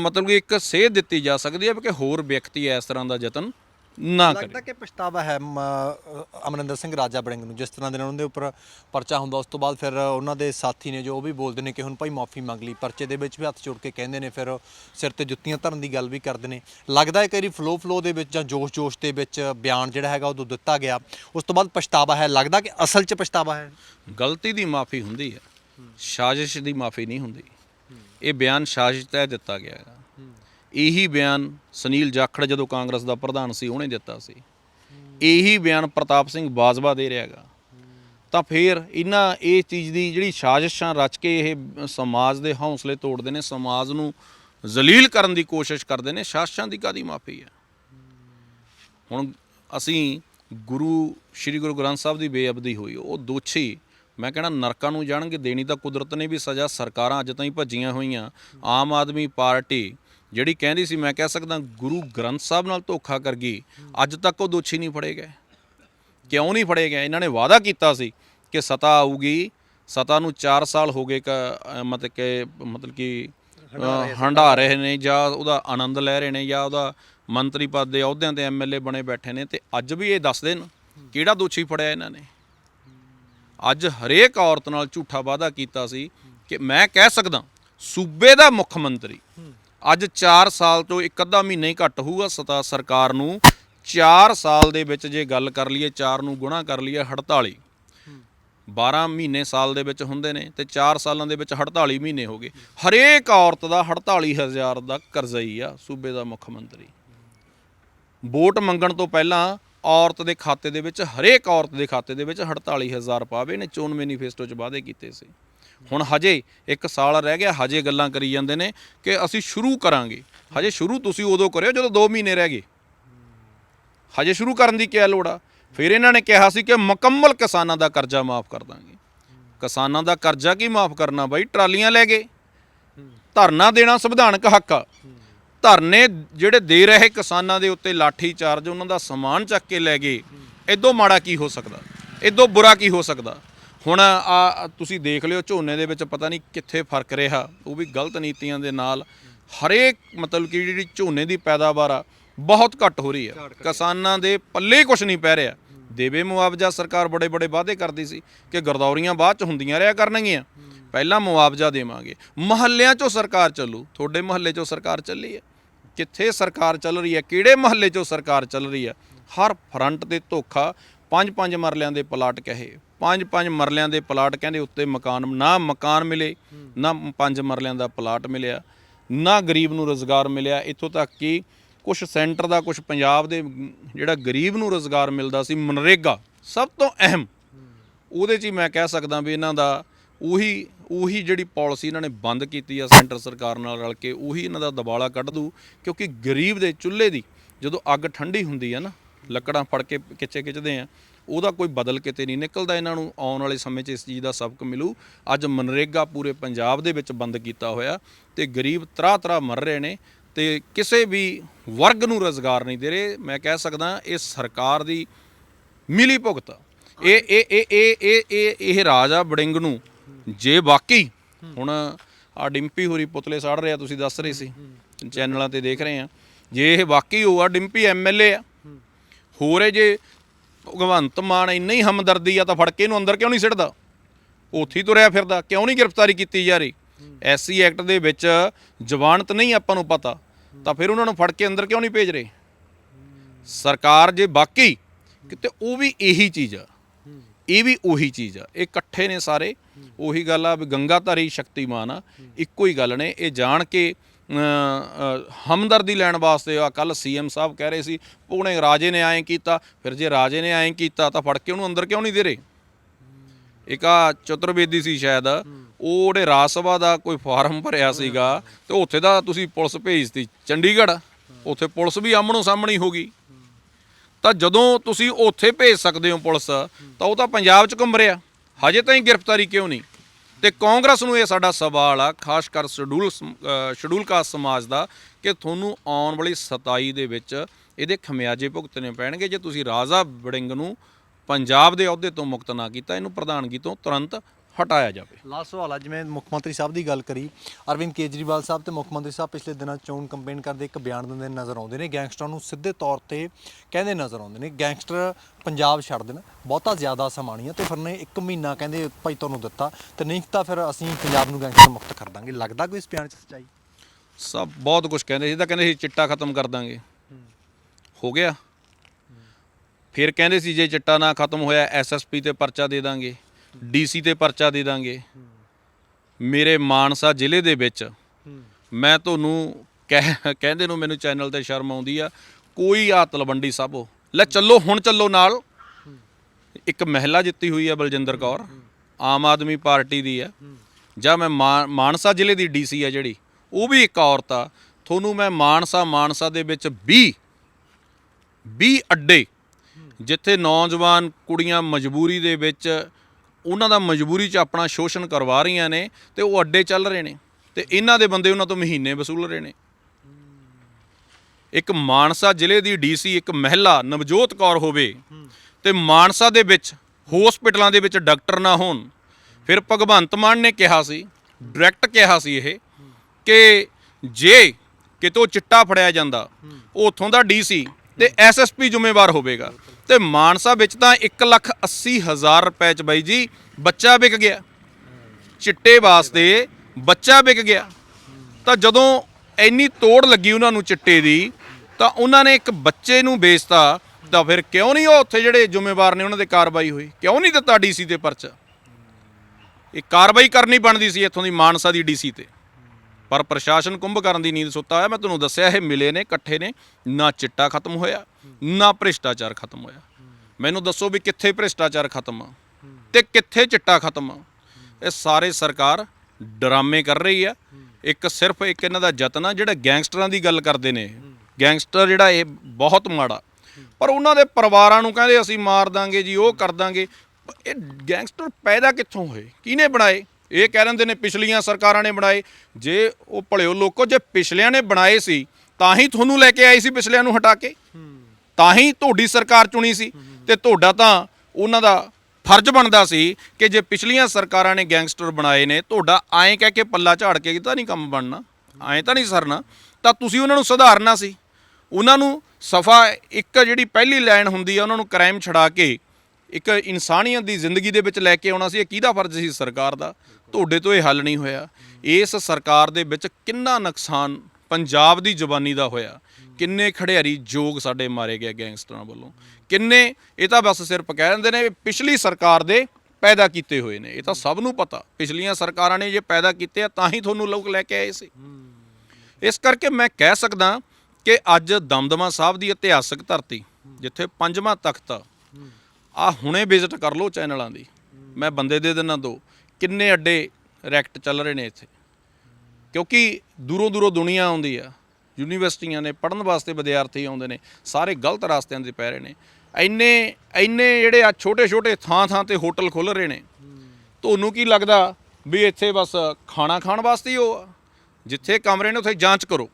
ਮਤਲਬ ਕਿ ਇੱਕ ਸੇਧ ਦਿੱਤੀ ਜਾ ਸਕਦੀ ਹੈ ਕਿ ਹੋਰ ਵਿਅਕਤੀ ਇਸ ਤਰ੍ਹਾਂ ਦਾ ਯਤਨ ਨਾ ਕਰੇ ਲੱਗਦਾ ਕਿ ਪਛਤਾਵਾ ਹੈ ਮ, ਅ, ਅਮਰਿੰਦਰ ਸਿੰਘ ਰਾਜਾ ਬੜਿੰਗ ਨੂੰ ਜਿਸ ਤਰ੍ਹਾਂ ਦੇ ਨਾਲ ਉਹਦੇ ਉੱਪਰ ਪਰਚਾ ਹੁੰਦਾ ਉਸ ਤੋਂ ਬਾਅਦ ਫਿਰ ਉਹਨਾਂ ਦੇ ਸਾਥੀ ਨੇ ਜੋ ਉਹ ਵੀ ਬੋਲਦੇ ਨੇ ਕਿ ਹੁਣ ਭਾਈ ਮਾਫੀ ਮੰਗ ਲਈ ਪਰਚੇ ਦੇ ਵਿੱਚ ਵੀ ਹੱਥ ਜੋੜ ਕੇ ਕਹਿੰਦੇ ਨੇ ਫਿਰ ਸਿਰ ਤੇ ਜੁੱਤੀਆਂ ਧਰਨ ਦੀ ਗੱਲ ਵੀ ਕਰਦੇ ਨੇ। ਲੱਗਦਾ ਹੈ ਕਿ ਫਲੋ ਫਲੋ ਦੇ ਵਿੱਚ ਜਾਂ ਜੋਸ਼ ਜੋਸ਼ ਦੇ ਵਿੱਚ ਬਿਆਨ ਜਿਹੜਾ ਹੈਗਾ ਉਦੋਂ ਦਿੱਤਾ ਗਿਆ। ਉਸ ਤੋਂ ਬਾਅਦ ਪਛਤਾਵਾ ਹੈ ਲੱਗਦਾ ਕਿ ਅਸਲ 'ਚ ਪਛਤਾਵਾ ਹੈ? ਗਲਤੀ ਦੀ ਮਾਫੀ ਹੁੰਦੀ ਹੈ ਸਾਜ਼ਿਸ਼ ਦੀ ਮਾਫੀ ਨਹੀਂ ਹੁੰਦੀ। ਇਹ ਬਿਆਨ ਸਾਜ਼ਿਸ਼ ਤਹਿ ਦਿੱਤਾ ਗਿਆ ਹੈ ਇਹੀ ਬਿਆਨ ਸੁਨੀਲ ਜਾਖੜ ਜਦੋਂ ਕਾਂਗਰਸ ਦਾ ਪ੍ਰਧਾਨ ਸੀ, ਉਹਨੇ ਦਿੱਤਾ ਸੀ। ਇਹੀ ਬਿਆਨ ਪ੍ਰਤਾਪ ਸਿੰਘ ਬਾਜਵਾ ਦੇ ਰਿਹਾ ਹੈਗਾ। ਤਾਂ ਫਿਰ ਇਹਨਾਂ ਇਹ ਚੀਜ਼ ਦੀ ਜਿਹੜੀ ਸਾਜ਼ਿਸ਼ਾਂ ਰਚ ਕੇ ਇਹ ਸਮਾਜ ਦੇ ਹੌਸਲੇ ਤੋੜਦੇ ਨੇ, ਸਮਾਜ ਨੂੰ ਜ਼ਲੀਲ ਕਰਨ ਦੀ ਕੋਸ਼ਿਸ਼ ਕਰਦੇ ਨੇ, ਸਾਜ਼ਿਸ਼ਾਂ ਦੀ ਕਾਦੀ ਮਾਫੀ ਹੈ? ਹੁਣ ਅਸੀਂ ਗੁਰੂ, ਸ੍ਰੀ ਗੁਰੂ ਗ੍ਰੰਥ ਸਾਹਿਬ ਦੀ ਬੇਅਬਦੀ ਹੋਈ, ਉਹ ਦੋਸ਼ੀ, ਮੈਂ ਕਹਿੰਦਾ ਨਰਕਾਂ ਨੂੰ ਜਾਣਗੇ, ਦੇਣੀ ਤਾਂ ਕੁਦਰਤ ਨੇ ਵੀ ਸਜ਼ਾ, ਸਰਕਾਰਾਂ ਅੱਜ ਤਾਈਂ ਭੱਜੀਆਂ ਹੋਈਆਂ, ਆਮ ਆਦਮੀ ਪਾਰਟੀ ਜਿਹੜੀ ਕਹਿੰਦੀ ਸੀ ਮੈਂ ਕਹਿ ਸਕਦਾ ਗੁਰੂ ਗ੍ਰੰਥ ਸਾਹਿਬ ਨਾਲ ਧੋਖਾ ਕਰ ਗਈ ਅੱਜ ਤੱਕ ਉਹ ਦੋਸ਼ੀ ਨਹੀਂ ਫੜੇ ਗਏ। ਕਿਉਂ ਨਹੀਂ ਫੜੇ ਗਏ? ਇਹਨਾਂ ਨੇ ਵਾਅਦਾ ਕੀਤਾ ਸੀ ਕਿ ਸਤਾ ਆਊਗੀ ਸਤਾ ਨੂੰ 4 ਸਾਲ ਹੋ ਗਏ ਕ- ਮਤਲਬ ਕਿ ਮਤਲਬ ਕਿ ਹੰਢਾ ਰਹੇ ਨੇ ਜਾਂ ਉਹਦਾ ਆਨੰਦ ਲੈ ਰਹੇ ਨੇ ਜਾਂ ਉਹਦਾ ਮੰਤਰੀ ਪਦ ਦੇ ਅਹੁਦਿਆਂ ਤੇ ਐਮਐਲਏ ਬਣੇ ਬੈਠੇ ਨੇ ਤੇ ਅੱਜ ਵੀ ਇਹ ਦੱਸ ਦੇਣ ਕਿਹੜਾ ਦੋਸ਼ੀ ਫੜਿਆ ਇਹਨਾਂ ਨੇ। ਅੱਜ ਹਰੇਕ ਔਰਤ ਨਾਲ ਝੂਠਾ ਵਾਅਦਾ ਕੀਤਾ ਸੀ ਕਿ ਮੈਂ ਕਹਿ ਸਕਦਾ ਸੂਬੇ ਦਾ ਮੁੱਖ ਮੰਤਰੀ ਅੱਜ 4 ਸਾਲ ਤੋਂ ਇੱਕ ਅੱਧਾ ਮਹੀਨਾ ਹੀ ਘੱਟ ਹੋਊਗਾ ਸਤਾ ਸਰਕਾਰ ਨੂੰ। 4 ਸਾਲ ਦੇ ਵਿੱਚ ਜੇ ਗੱਲ ਕਰ ਲਈਏ 4 ਨੂੰ ਗੁਣਾ ਕਰ ਲਈਏ 48 12 ਮਹੀਨੇ ਸਾਲ ਦੇ ਵਿੱਚ ਹੁੰਦੇ ਨੇ ਤੇ 4 ਸਾਲਾਂ ਦੇ ਵਿੱਚ 48 ਮਹੀਨੇ ਹੋ ਗਏ। ਹਰੇਕ ਔਰਤ ਦਾ 48000 ਦਾ ਕਰਜ਼ਾ ਹੀ ਆ ਸੂਬੇ ਦਾ ਮੁੱਖ ਮੰਤਰੀ। ਵੋਟ ਮੰਗਣ ਤੋਂ ਪਹਿਲਾਂ ਔਰਤ ਦੇ ਖਾਤੇ ਦੇ ਵਿੱਚ, ਹਰੇਕ ਔਰਤ ਦੇ ਖਾਤੇ ਦੇ ਵਿੱਚ 48000 ਪਾਵੇ ਨੇ, ਚੋਣ ਮੈਨੀਫੈਸਟੋ 'ਚ ਵਾਅਦੇ ਕੀਤੇ ਸੀ। ਹੁਣ ਹਜੇ 1 ਸਾਲ ਰਹਿ ਗਿਆ, ਹਜੇ ਗੱਲਾਂ ਕਰੀ ਜਾਂਦੇ ਨੇ ਕਿ ਅਸੀਂ ਸ਼ੁਰੂ ਕਰਾਂਗੇ। ਹਜੇ ਸ਼ੁਰੂ ਤੁਸੀਂ ਉਦੋਂ ਕਰਿਓ ਜਦੋਂ 2 ਮਹੀਨੇ ਰਹਿ ਗਏ। ਹਜੇ ਸ਼ੁਰੂ ਕਰਨ ਦੀ ਕਿਆ ਲੋੜ ਆ? ਫਿਰ ਇਹਨਾਂ ਨੇ ਕਿਹਾ ਸੀ ਕਿ ਮੁਕੰਮਲ ਕਿਸਾਨਾਂ ਦਾ ਕਰਜ਼ਾ ਮਾਫ ਕਰ ਦਾਂਗੇ। ਕਿਸਾਨਾਂ ਦਾ ਕਰਜ਼ਾ ਕੀ ਮਾਫ ਕਰਨਾ ਬਾਈ? ਟਰਾਲੀਆਂ ਲੈ ਗਏ। ਧਰਨਾ ਦੇਣਾ ਸੰਵਿਧਾਨਕ ਹੱਕ ਆ। ਧਰਨੇ ਜਿਹੜੇ ਦੇ ਰਹੇ ਕਿਸਾਨਾਂ ਦੇ ਉੱਤੇ ਲਾਠੀ ਚਾਰਜ, ਉਹਨਾਂ ਦਾ ਸਮਾਨ ਚੱਕ ਕੇ ਲੈ ਗਏ। ਇਦੋਂ ਮਾੜਾ ਕੀ ਹੋ ਸਕਦਾ? ਇਦੋਂ ਬੁਰਾ ਕੀ ਹੋ ਸਕਦਾ? ਹੁਣ ਆ ਤੁਸੀਂ ਦੇਖ ਲਿਓ ਝੋਨੇ ਦੇ ਵਿੱਚ ਪਤਾ ਨਹੀਂ ਕਿੱਥੇ ਫ਼ਰਕ ਰਿਹਾ ਉਹ ਵੀ ਗਲਤ ਨੀਤੀਆਂ ਦੇ ਨਾਲ ਹਰੇਕ ਮਤਲਬ ਕਿ ਜਿਹੜੀ ਝੋਨੇ ਦੀ ਪੈਦਾਵਾਰ ਆ ਬਹੁਤ ਘੱਟ ਹੋ ਰਹੀ ਆ। ਕਿਸਾਨਾਂ ਦੇ ਪੱਲੇ ਕੁਝ ਨਹੀਂ ਪੈ ਰਿਹਾ। ਦੇਵੇ ਮੁਆਵਜ਼ਾ ਸਰਕਾਰ ਬੜੇ ਬੜੇ ਵਾਅਦੇ ਕਰਦੀ ਸੀ ਕਿ ਗਰਦੌਰੀਆਂ ਬਾਅਦ ਚ ਹੁੰਦੀਆਂ ਰਿਹਾ ਕਰਨਗੀਆਂ। ਪਹਿਲਾਂ ਮੁਆਵਜ਼ਾ ਦੇਵਾਂਗੇ। ਮਹੱਲਿਆਂ 'ਚੋਂ ਸਰਕਾਰ ਚੱਲੂ ਤੁਹਾਡੇ ਮਹੱਲੇ 'ਚੋਂ ਸਰਕਾਰ ਚੱਲੀ ਹੈ ਕਿੱਥੇ ਸਰਕਾਰ ਚੱਲ ਰਹੀ ਹੈ ਕਿਹੜੇ ਮਹੱਲੇ 'ਚੋਂ ਸਰਕਾਰ ਚੱਲ ਰਹੀ ਹੈ ਹਰ ਫਰੰਟ ਤੇ ਧੋਖਾ ਪੰਜ ਪੰਜ ਮਰਲਿਆਂ ਦੇ ਪਲਾਟ ਕਹੇ। ਪੰਜ ਪੰਜ ਮਰਲਿਆਂ ਦੇ ਪਲਾਟ ਕਹਿੰਦੇ ਉੱਤੇ ਮਕਾਨ, ਨਾ ਮਕਾਨ ਮਿਲੇ, ਨਾ ਪੰਜ ਮਰਲਿਆਂ ਦਾ ਪਲਾਟ ਮਿਲਿਆ, ਨਾ ਗਰੀਬ ਨੂੰ ਰੋਜ਼ਗਾਰ ਮਿਲਿਆ। ਇੱਥੋਂ ਤੱਕ ਕਿ ਕੁਝ ਸੈਂਟਰ ਦਾ ਕੁਝ ਪੰਜਾਬ ਦੇ ਜਿਹੜਾ ਗਰੀਬ ਨੂੰ ਰੋਜ਼ਗਾਰ ਮਿਲਦਾ ਸੀ, ਮਨਰੇਗਾ, ਸਭ ਤੋਂ ਅਹਿਮ, ਉਹਦੇ 'ਚ ਹੀ ਮੈਂ ਕਹਿ ਸਕਦਾ ਵੀ ਇਹਨਾਂ ਦਾ ਉਹੀ ਉਹੀ ਜਿਹੜੀ ਪਾਲਿਸੀ ਇਹਨਾਂ ਨੇ ਬੰਦ ਕੀਤੀ ਆ ਸੈਂਟਰ ਸਰਕਾਰ ਨਾਲ ਰਲ ਕੇ, ਉਹੀ ਇਹਨਾਂ ਦਾ ਦਬਾਲਾ ਕੱਢ ਦੂ ਕਿਉਂਕਿ ਗਰੀਬ ਦੇ ਚੁੱਲ੍ਹੇ ਦੀ ਜਦੋਂ ਅੱਗ ਠੰਡੀ ਹੁੰਦੀ ਆ ਨਾ, ਲੱਕੜਾਂ ਫੜ ਕੇ ਕਿੱਚੇ ਖਿੱਚਦੇ ਆ ਉਹਦਾ ਕੋਈ ਬਦਲ ਕਿਤੇ ਨਹੀਂ ਨਿਕਲਦਾ ਇਹਨਾਂ ਨੂੰ, ਆਉਣ ਵਾਲੇ ਸਮੇਂ 'ਚ ਇਸ ਚੀਜ਼ ਦਾ ਸਬਕ ਮਿਲੂ। ਅੱਜ ਮਨਰੇਗਾ ਪੂਰੇ ਪੰਜਾਬ ਦੇ ਵਿੱਚ ਬੰਦ ਕੀਤਾ ਹੋਇਆ ਤੇ ਗਰੀਬ ਤਰਾ ਤਰਾ ਮਰ ਰਹੇ ਨੇ ਤੇ ਕਿਸੇ ਵੀ ਵਰਗ ਨੂੰ ਰੋਜ਼ਗਾਰ ਨਹੀਂ ਦੇ ਰਹੇ। ਮੈਂ ਕਹਿ ਸਕਦਾ ਇਹ ਸਰਕਾਰ ਦੀ ਮਿਲੀ ਭੁਗਤ। ਆ। ਇਹ ਇਹ ਇਹ ਇਹ ਇਹ ਇਹ ਇਹ ਰਾਜਾ ਬੜਿੰਗ ਨੂੰ ਜੇ ਵਾਕਈ ਹੁਣ ਆ ਡਿੰਪੀ ਹੋਰੀ ਪੁਤਲੇ ਸਾੜ ਰਿਹਾ, ਤੁਸੀਂ ਦੱਸ ਰਹੇ ਸੀ, ਚੈਨਲਾਂ ਤੇ ਦੇਖ ਰਹੇ ਆ। ਜੇ ਇਹ ਵਾਕਈ ਆ ਡਿੰਪੀ ਐਮਐਲਏ ਆ। ਹੋਰ ਇਹ ਜੇ ਭਗਵੰਤ ਮਾਨ ਇੰਨੀ ਹਮਦਰਦੀ ਆ ਤਾਂ ਫੜ ਕੇ ਇਹਨੂੰ ਅੰਦਰ ਕਿਉਂ ਨਹੀਂ ਸਿੱਟਦਾ? ਉੱਥੇ ਹੀ ਤੁਰਿਆ ਫਿਰਦਾ, ਕਿਉਂ ਨਹੀਂ ਗ੍ਰਿਫਤਾਰੀ ਕੀਤੀ ਜਾ ਰਹੀ? ਐਸਸੀ ਐਕਟ ਦੇ ਵਿੱਚ ਜ਼ਮਾਨਤ ਨਹੀਂ ਆਪਾਂ ਨੂੰ ਪਤਾ, ਤਾਂ ਫਿਰ ਉਹਨਾਂ ਨੂੰ ਫੜ ਕੇ ਅੰਦਰ ਕਿਉਂ ਨਹੀਂ ਭੇਜ ਰਹੇ? ਸਰਕਾਰ ਜੇ ਬਾਕੀ ਕਿਤੇ ਉਹ ਵੀ ਇਹੀ ਚੀਜ਼ ਆ, ਇਹ ਵੀ ਉਹੀ ਚੀਜ਼ ਆ, ਇਹ ਇਕੱਠੇ ਨੇ ਸਾਰੇ, ਉਹੀ ਗੱਲ ਆ ਵੀ ਗੰਗਾਧਾਰੀ ਸ਼ਕਤੀਮਾਨ ਆ, ਇੱਕੋ ਹੀ ਗੱਲ ਨੇ, ਇਹ ਜਾਣ ਕੇ ਹਮਦਰਦੀ ਲੈਣ ਵਾਸਤੇ ਆ ਕੱਲ ਸੀਐਮ ਸਾਹਿਬ ਕਹਿ ਰਹੇ ਸੀ, ਪੁਣੇ ਰਾਜੇ ਨੇ ਐਂ ਕੀਤਾ, ਫਿਰ ਜੇ ਰਾਜੇ ਨੇ ਐਂ ਕੀਤਾ ਤਾਂ ਫੜ ਕੇ ਉਹਨੂੰ ਅੰਦਰ ਕਿਉਂ ਨਹੀਂ ਦੇ ਰਹੇ? ਇੱਕ ਆ ਚਤੁਰਵੇਦੀ ਸੀ ਸ਼ਾਇਦ, ਉਹ ਉਹਦੇ ਰਾਜ ਸਭਾ ਦਾ ਕੋਈ ਫਾਰਮ ਭਰਿਆ ਸੀਗਾ, ਤੇ ਉੱਥੇ ਦਾ ਤੁਸੀਂ ਪੁਲਿਸ ਭੇਜਤੀ, ਚੰਡੀਗੜ੍ਹ, ਉੱਥੇ ਪੁਲਿਸ ਵੀ ਆਮਣੋ ਸਾਹਮਣੀ ਹੋ ਗਈ। ਤਾਂ ਜਦੋਂ ਤੁਸੀਂ ਉੱਥੇ ਭੇਜ ਸਕਦੇ ਹੋ ਪੁਲਿਸ, ਤਾਂ ਉਹ ਤਾਂ ਪੰਜਾਬ 'ਚ ਘੁੰਮ ਰਿਹਾ, ਹਜੇ ਤਾਈਂ ਗ੍ਰਿਫਤਾਰੀ ਕਿਉਂ ਨਹੀਂ? ਤੇ ਕਾਂਗਰਸ ਨੂੰ ਇਹ ਸਾਡਾ ਸਵਾਲ ਆ, ਖਾਸ ਕਰ ਸ਼ਡਿਊਲ ਸ਼ਡਿਊਲ ਕਾਸਟ ਸਮਾਜ ਦਾ, ਕਿ ਤੁਹਾਨੂੰ ਆਉਣ ਵਾਲੀ 27 ਦੇ ਵਿੱਚ ਇਹਦੇ ਖਮਿਆਜੇ ਭੁਗਤਣੇ ਪੈਣਗੇ। ਜੇ ਤੁਸੀਂ ਰਾਜਾ ਵੜਿੰਗ ਨੂੰ ਪੰਜਾਬ ਦੇ ਅਹੁਦੇ ਤੋਂ ਮੁਕਤ ਨਾ ਕੀਤਾ, ਇਹਨੂੰ ਪ੍ਰਧਾਨਗੀ ਤੋਂ ਤੁਰੰਤ ਹਟਾਇਆ ਜਾਵੇ। ਲਾਸਟ ਸਵਾਲ ਆ ਜਿਵੇਂ ਮੁੱਖ ਮੰਤਰੀ ਸਾਹਿਬ ਦੀ ਗੱਲ ਕਰੀ ਅਰਵਿੰਦ ਕੇਜਰੀਵਾਲ ਸਾਹਿਬ ਤੇ ਮੁੱਖ ਮੰਤਰੀ ਸਾਹਿਬ ਪਿਛਲੇ ਦਿਨਾਂ ਚੋਣ ਕੰਪੇਨ ਕਰਦੇ ਇੱਕ ਬਿਆਨ ਦਿੰਦੇ ਨਜ਼ਰ ਆਉਂਦੇ ਨੇ ਗੈਂਗਸਟਰਾਂ ਨੂੰ ਸਿੱਧੇ ਤੌਰ ਤੇ ਕਹਿੰਦੇ ਨਜ਼ਰ ਆਉਂਦੇ ਨੇ ਗੈਂਗਸਟਰ ਪੰਜਾਬ ਛੱਡ ਦੇਣ ਬਹੁਤਾ ਜ਼ਿਆਦਾ ਸਮਾਂ ਨਹੀਂ ਆ ਤੇ ਫਿਰ ਨੇ ਇੱਕ ਮਹੀਨਾ ਕਹਿੰਦੇ ਭਾਈ ਤੁਹਾਨੂੰ ਦਿੱਤਾ ਤੇ ਨਹੀਂ ਤਾਂ ਫਿਰ ਅਸੀਂ ਪੰਜਾਬ ਨੂੰ ਗੈਂਗਸਟਰ ਮੁਕਤ ਕਰ ਦਾਂਗੇ। ਲੱਗਦਾ ਕੋਈ ਇਸ ਬਿਆਨ 'ਚ ਸੱਚਾਈ? ਸਭ ਬਹੁਤ ਕੁਝ ਕਹਿੰਦੇ ਸੀ ਤਾਂ ਕਹਿੰਦੇ ਸੀ ਚਿੱਟਾ ਖਤਮ ਕਰ ਦਾਂਗੇ। ਹੋ ਗਿਆ। ਫਿਰ ਕਹਿੰਦੇ ਸੀ ਜੇ ਚਿੱਟਾ ਨਾ ਖਤਮ ਹੋਇਆ ਐਸਐਸਪੀ ਤੇ ਪਰਚਾ ਦੇ ਦਾਂਗੇ। ਡੀਸੀ ਤੇ ਪਰਚਾ ਦੇ ਦਾਂਗੇ। ਮੇਰੇ ਮਾਨਸਾ ਜ਼ਿਲ੍ਹੇ ਦੇ ਵਿੱਚ ਮੈਂ ਤੁਹਾਨੂੰ ਕਹਿ ਕਹਿੰਦੇ ਨੂੰ ਮੈਨੂੰ ਚੈਨਲ ਤੇ ਸ਼ਰਮ ਆਉਂਦੀ ਆ, ਕੋਈ ਆ ਤਲਵੰਡੀ ਸਾਬੋ। ਲੈ ਚੱਲੋ, ਹੁਣ ਚੱਲੋ ਨਾਲ। ਇੱਕ ਮਹਿਲਾ ਜਿੱਤੀ ਹੋਈ ਹੈ ਬਲਜਿੰਦਰ ਕੌਰ, ਆਮ ਆਦਮੀ ਪਾਰਟੀ ਦੀ ਹੈ ਜਾਂ ਮੈਂ ਮਾ- ਮਾਨਸਾ ਜ਼ਿਲ੍ਹੇ ਦੀ ਡੀਸੀ ਆ ਜਿਹੜੀ, ਉਹ ਵੀ ਇੱਕ ਔਰਤ ਆ। ਤੁਹਾਨੂੰ ਮੈਂ ਮਾਨਸਾ ਮਾਨਸਾ ਦੇ ਵਿੱਚ 20 20 ਅੱਡੇ, ਜਿੱਥੇ ਨੌਜਵਾਨ ਕੁੜੀਆਂ ਮਜਬੂਰੀ ਦੇ ਵਿੱਚ ਉਹਨਾਂ ਦਾ ਮਜਬੂਰੀ 'ਚ ਆਪਣਾ ਸ਼ੋਸ਼ਣ ਕਰਵਾ ਰਹੀਆਂ ਨੇ ਤੇ ਉਹ ਅੱਡੇ ਚੱਲ ਰਹੇ ਨੇ ਤੇ ਇਹਨਾਂ ਦੇ ਬੰਦੇ ਉਹਨਾਂ ਤੋਂ ਮਹੀਨੇ ਵਸੂਲ ਰਹੇ ਨੇ। ਇੱਕ ਮਾਨਸਾ ਜ਼ਿਲ੍ਹੇ ਦੀ ਡੀਸੀ, ਇੱਕ ਮਹਿਲਾ ਨਵਜੋਤ ਕੌਰ ਹੋਵੇ ਤੇ ਮਾਨਸਾ ਦੇ ਵਿੱਚ ਹਸਪੀਟਲਾਂ ਦੇ ਵਿੱਚ ਡਾਕਟਰ ਨਾ ਹੋਣ। ਫਿਰ ਭਗਵੰਤ ਮਾਨ ਨੇ ਕਿਹਾ ਸੀ, ਡਾਇਰੈਕਟ ਕਿਹਾ ਸੀ ਇਹ ਕਿ ਜੇ ਕਿਤੋਂ ਚਿੱਟਾ ਫੜਿਆ ਜਾਂਦਾ, ਉਹ ਉੱਥੋਂ ਦਾ ਡੀਸੀ ਤੇ ਐਸਐਸਪੀ ਜ਼ਿੰਮੇਵਾਰ ਹੋਵੇਗਾ। ਤੇ ਮਾਨਸਾ ਵਿੱਚ ਤਾਂ 1 ਲੱਖ 80 ਹਜ਼ਾਰ ਰੁਪਏ ਚ ਬਾਈ ਜੀ, ਬੱਚਾ ਵਿਕ ਗਿਆ। ਚਿੱਟੇ ਵਾਸਤੇ ਬੱਚਾ ਵਿਕ ਗਿਆ। ਤਾਂ ਜਦੋਂ ਇੰਨੀ ਤੋੜ ਲੱਗੀ ਉਹਨਾਂ ਨੂੰ ਚਿੱਟੇ ਦੀ, ਤਾਂ ਉਹਨਾਂ ਨੇ ਇੱਕ ਬੱਚੇ ਨੂੰ ਵੇਚਤਾ। ਤਾਂ ਫਿਰ ਕਿਉਂ ਨਹੀਂ ਉਹ ਉੱਥੇ ਜਿਹੜੇ ਜ਼ਿੰਮੇਵਾਰ ਨੇ ਉਹਨਾਂ ਦੇ ਕਾਰਵਾਈ ਹੋਈ? ਕਿਉਂ ਨਹੀਂ ਦਿੱਤਾ ਡੀਸੀ ਤੇ ਪਰਚਾ? ਇਹ ਕਾਰਵਾਈ ਕਰਨੀ ਬਣਦੀ ਸੀ ਇੱਥੋਂ ਦੀ ਮਾਨਸਾ ਦੀ ਡੀਸੀ ਤੇ। ਪਰ ਪ੍ਰਸ਼ਾਸਨ ਕੁੰਭ ਕਰਨ ਦੀ ਨੀਂਦ ਸੁੱਤਾ ਹੋਇਆ। ਮੈਂ ਤੁਹਾਨੂੰ ਦੱਸਿਆ, ਇਹ ਮਿਲੇ ਨੇ, ਇਕੱਠੇ ਨੇ। ਨਾ ਚਿੱਟਾ ਖਤਮ ਹੋਇਆ, ਨਾ ਭ੍ਰਿਸ਼ਟਾਚਾਰ ਖਤਮ ਹੋਇਆ। ਮੈਨੂੰ ਦੱਸੋ ਵੀ ਕਿੱਥੇ ਭ੍ਰਿਸ਼ਟਾਚਾਰ ਖਤਮ ਆ ਤੇ ਕਿੱਥੇ ਚਿੱਟਾ ਖਤਮ ਆ? ਇਹ ਸਾਰੇ ਸਰਕਾਰ ਡਰਾਮੇ ਕਰ ਰਹੀ ਆ। ਇੱਕ ਸਿਰਫ ਇੱਕ ਇਹਨਾਂ ਦਾ ਯਤਨ ਆ, ਜਿਹੜਾ ਗੈਂਗਸਟਰਾਂ ਦੀ ਗੱਲ ਕਰਦੇ ਨੇ। ਗੈਂਗਸਟਰ ਜਿਹੜਾ ਇਹ ਬਹੁਤ ਮਾੜਾ। ਪਰ ਉਹਨਾਂ ਦੇ ਪਰਿਵਾਰਾਂ ਨੂੰ ਕਹਿੰਦੇ ਅਸੀਂ ਮਾਰ ਦਾਂਗੇ ਜੀ, ਉਹ ਕਰ ਦਾਂਗੇ। ਇਹ ਗੈਂਗਸਟਰ ਪੈਦਾ ਕਿੱਥੋਂ ਹੋਏ? ਕਿਹਨੇ ਬਣਾਏ? ਇਹ ਕਹਿ ਰਹਿੰਦੇ ਨੇ ਪਿਛਲੀਆਂ ਸਰਕਾਰਾਂ ਨੇ ਬਣਾਏ। ਜੇ ਉਹ ਭਲਿਓ ਲੋਕੋ, ਜੇ ਪਿਛਲਿਆਂ ਨੇ ਬਣਾਏ ਸੀ, ਤਾਂ ਹੀ ਤੁਹਾਨੂੰ ਲੈ ਕੇ ਆਏ ਸੀ ਪਿਛਲਿਆਂ ਨੂੰ ਹਟਾ ਕੇ। ਤਾਂ ਹੀ ਤੁਹਾਡੀ ਸਰਕਾਰ ਚੁਣੀ ਸੀ। ਤੇ ਤੁਹਾਡਾ ਤਾਂ ਉਹਨਾਂ ਦਾ ਫਰਜ਼ ਬਣਦਾ ਸੀ ਕਿ ਜੇ ਪਿਛਲੀਆਂ ਸਰਕਾਰਾਂ ਨੇ ਗੈਂਗਸਟਰ ਬਣਾਏ ਨੇ, ਤੁਹਾਡਾ ਐਂ ਕਹਿ ਕੇ ਪੱਲਾ ਝਾੜ ਕੇ ਤਾਂ ਨਹੀਂ ਕੰਮ ਬਣਨਾ, ਐਂ ਤਾਂ ਨਹੀਂ ਸਰਨਾ, ਤਾਂ ਤੁਸੀਂ ਉਹਨਾਂ ਨੂੰ ਸੁਧਾਰਨਾ ਸੀ। ਉਹਨਾਂ ਨੂੰ ਸਫਾ ਇੱਕ ਜਿਹੜੀ ਪਹਿਲੀ ਲਾਈਨ ਹੁੰਦੀ ਆ, ਉਹਨਾਂ ਨੂੰ ਕ੍ਰਾਈਮ ਛਡਾ ਕੇ ਇੱਕ ਇਨਸਾਨੀਅਤ ਦੀ ਜ਼ਿੰਦਗੀ ਦੇ ਵਿੱਚ ਲੈ ਕੇ ਆਉਣਾ ਸੀ। ਇਹ ਕਿਹਦਾ ਫਰਜ਼ ਸੀ? ਸਰਕਾਰ ਦਾ। ਤੁਹਾਡੇ ਤੋਂ ਇਹ ਹੱਲ ਨਹੀਂ ਹੋਇਆ। ਇਸ ਸਰਕਾਰ ਦੇ ਵਿੱਚ ਕਿੰਨਾ ਨੁਕਸਾਨ ਪੰਜਾਬ ਦੀ ਜ਼ਬਾਨੀ ਦਾ ਹੋਇਆ। ਕਿੰਨੇ ਖੜਿਆਰੀ ਜੋਗ ਸਾਡੇ ਮਾਰੇ ਗਏ ਗੈਂਗਸਟਰਾਂ ਵੱਲੋਂ। ਕਿੰਨੇ, ਇਹ ਤਾਂ ਬਸ ਸਿਰਫ ਕਹਿ ਦਿੰਦੇ ਨੇ ਪਿਛਲੀ ਸਰਕਾਰ ਦੇ ਪੈਦਾ ਕੀਤੇ ਹੋਏ ਨੇ। ਇਹ ਤਾਂ ਸਭ ਨੂੰ ਪਤਾ। ਪਿਛਲੀਆਂ ਸਰਕਾਰਾਂ ਨੇ ਜੇ ਪੈਦਾ ਕੀਤੇ ਆ, ਤਾਂ ਹੀ ਤੁਹਾਨੂੰ ਲੋਕ ਲੈ ਕੇ ਆਏ ਸੀ। ਇਸ ਕਰਕੇ ਮੈਂ ਕਹਿ ਸਕਦਾ ਕਿ ਅੱਜ ਦਮਦਮਾ ਸਾਹਿਬ ਦੀ ਇਤਿਹਾਸਕ ਧਰਤੀ, ਜਿੱਥੇ ਪੰਜਵਾਂ ਤਖਤ ਆ ਆ ਹੁਣੇ ਵਿਜ਼ਿਟ ਕਰ ਲਓ ਚੈਨਲਾਂ ਦੀ। ਮੈਂ ਬੰਦੇ ਦੇ ਦਿਨਾਂ ਦੋ। ਕਿੰਨੇ ਅੱਡੇ ਰੈਕਟ ਚੱਲ ਰਹੇ ਨੇ ਇੱਥੇ? ਕਿਉਂਕਿ ਦੂਰੋਂ ਦੂਰੋਂ ਦੁਨੀਆ ਆਉਂਦੀ ਆ। ਯੂਨੀਵਰਸਿਟੀਆਂ ਨੇ ਪੜਨ ਵਾਸਤੇ ਵਿਦਿਆਰਥੀ ਆਉਂਦੇ ਨੇ, ਸਾਰੇ ਗਲਤ ਰਸਤਿਆਂ ਤੇ ਪੈ ਰਹੇ ਨੇ। ਇੰਨੇ ਇੰਨੇ ਜਿਹੜੇ ਆ ਛੋਟੇ ਛੋਟੇ ਥਾਂ ਥਾਂ ਤੇ ਹੋਟਲ ਖੁੱਲ ਰਹੇ ਨੇ। ਤੁਹਾਨੂੰ ਕੀ ਲੱਗਦਾ ਵੀ ਇੱਥੇ ਬਸ ਖਾਣਾ ਖਾਣ ਵਾਸਤੇ ਹੀ ਉਹ ਆ? ਜਿੱਥੇ ਕਮਰੇ ਨੇ, ਉੱਥੇ ਜਾਂਚ ਕਰੋ।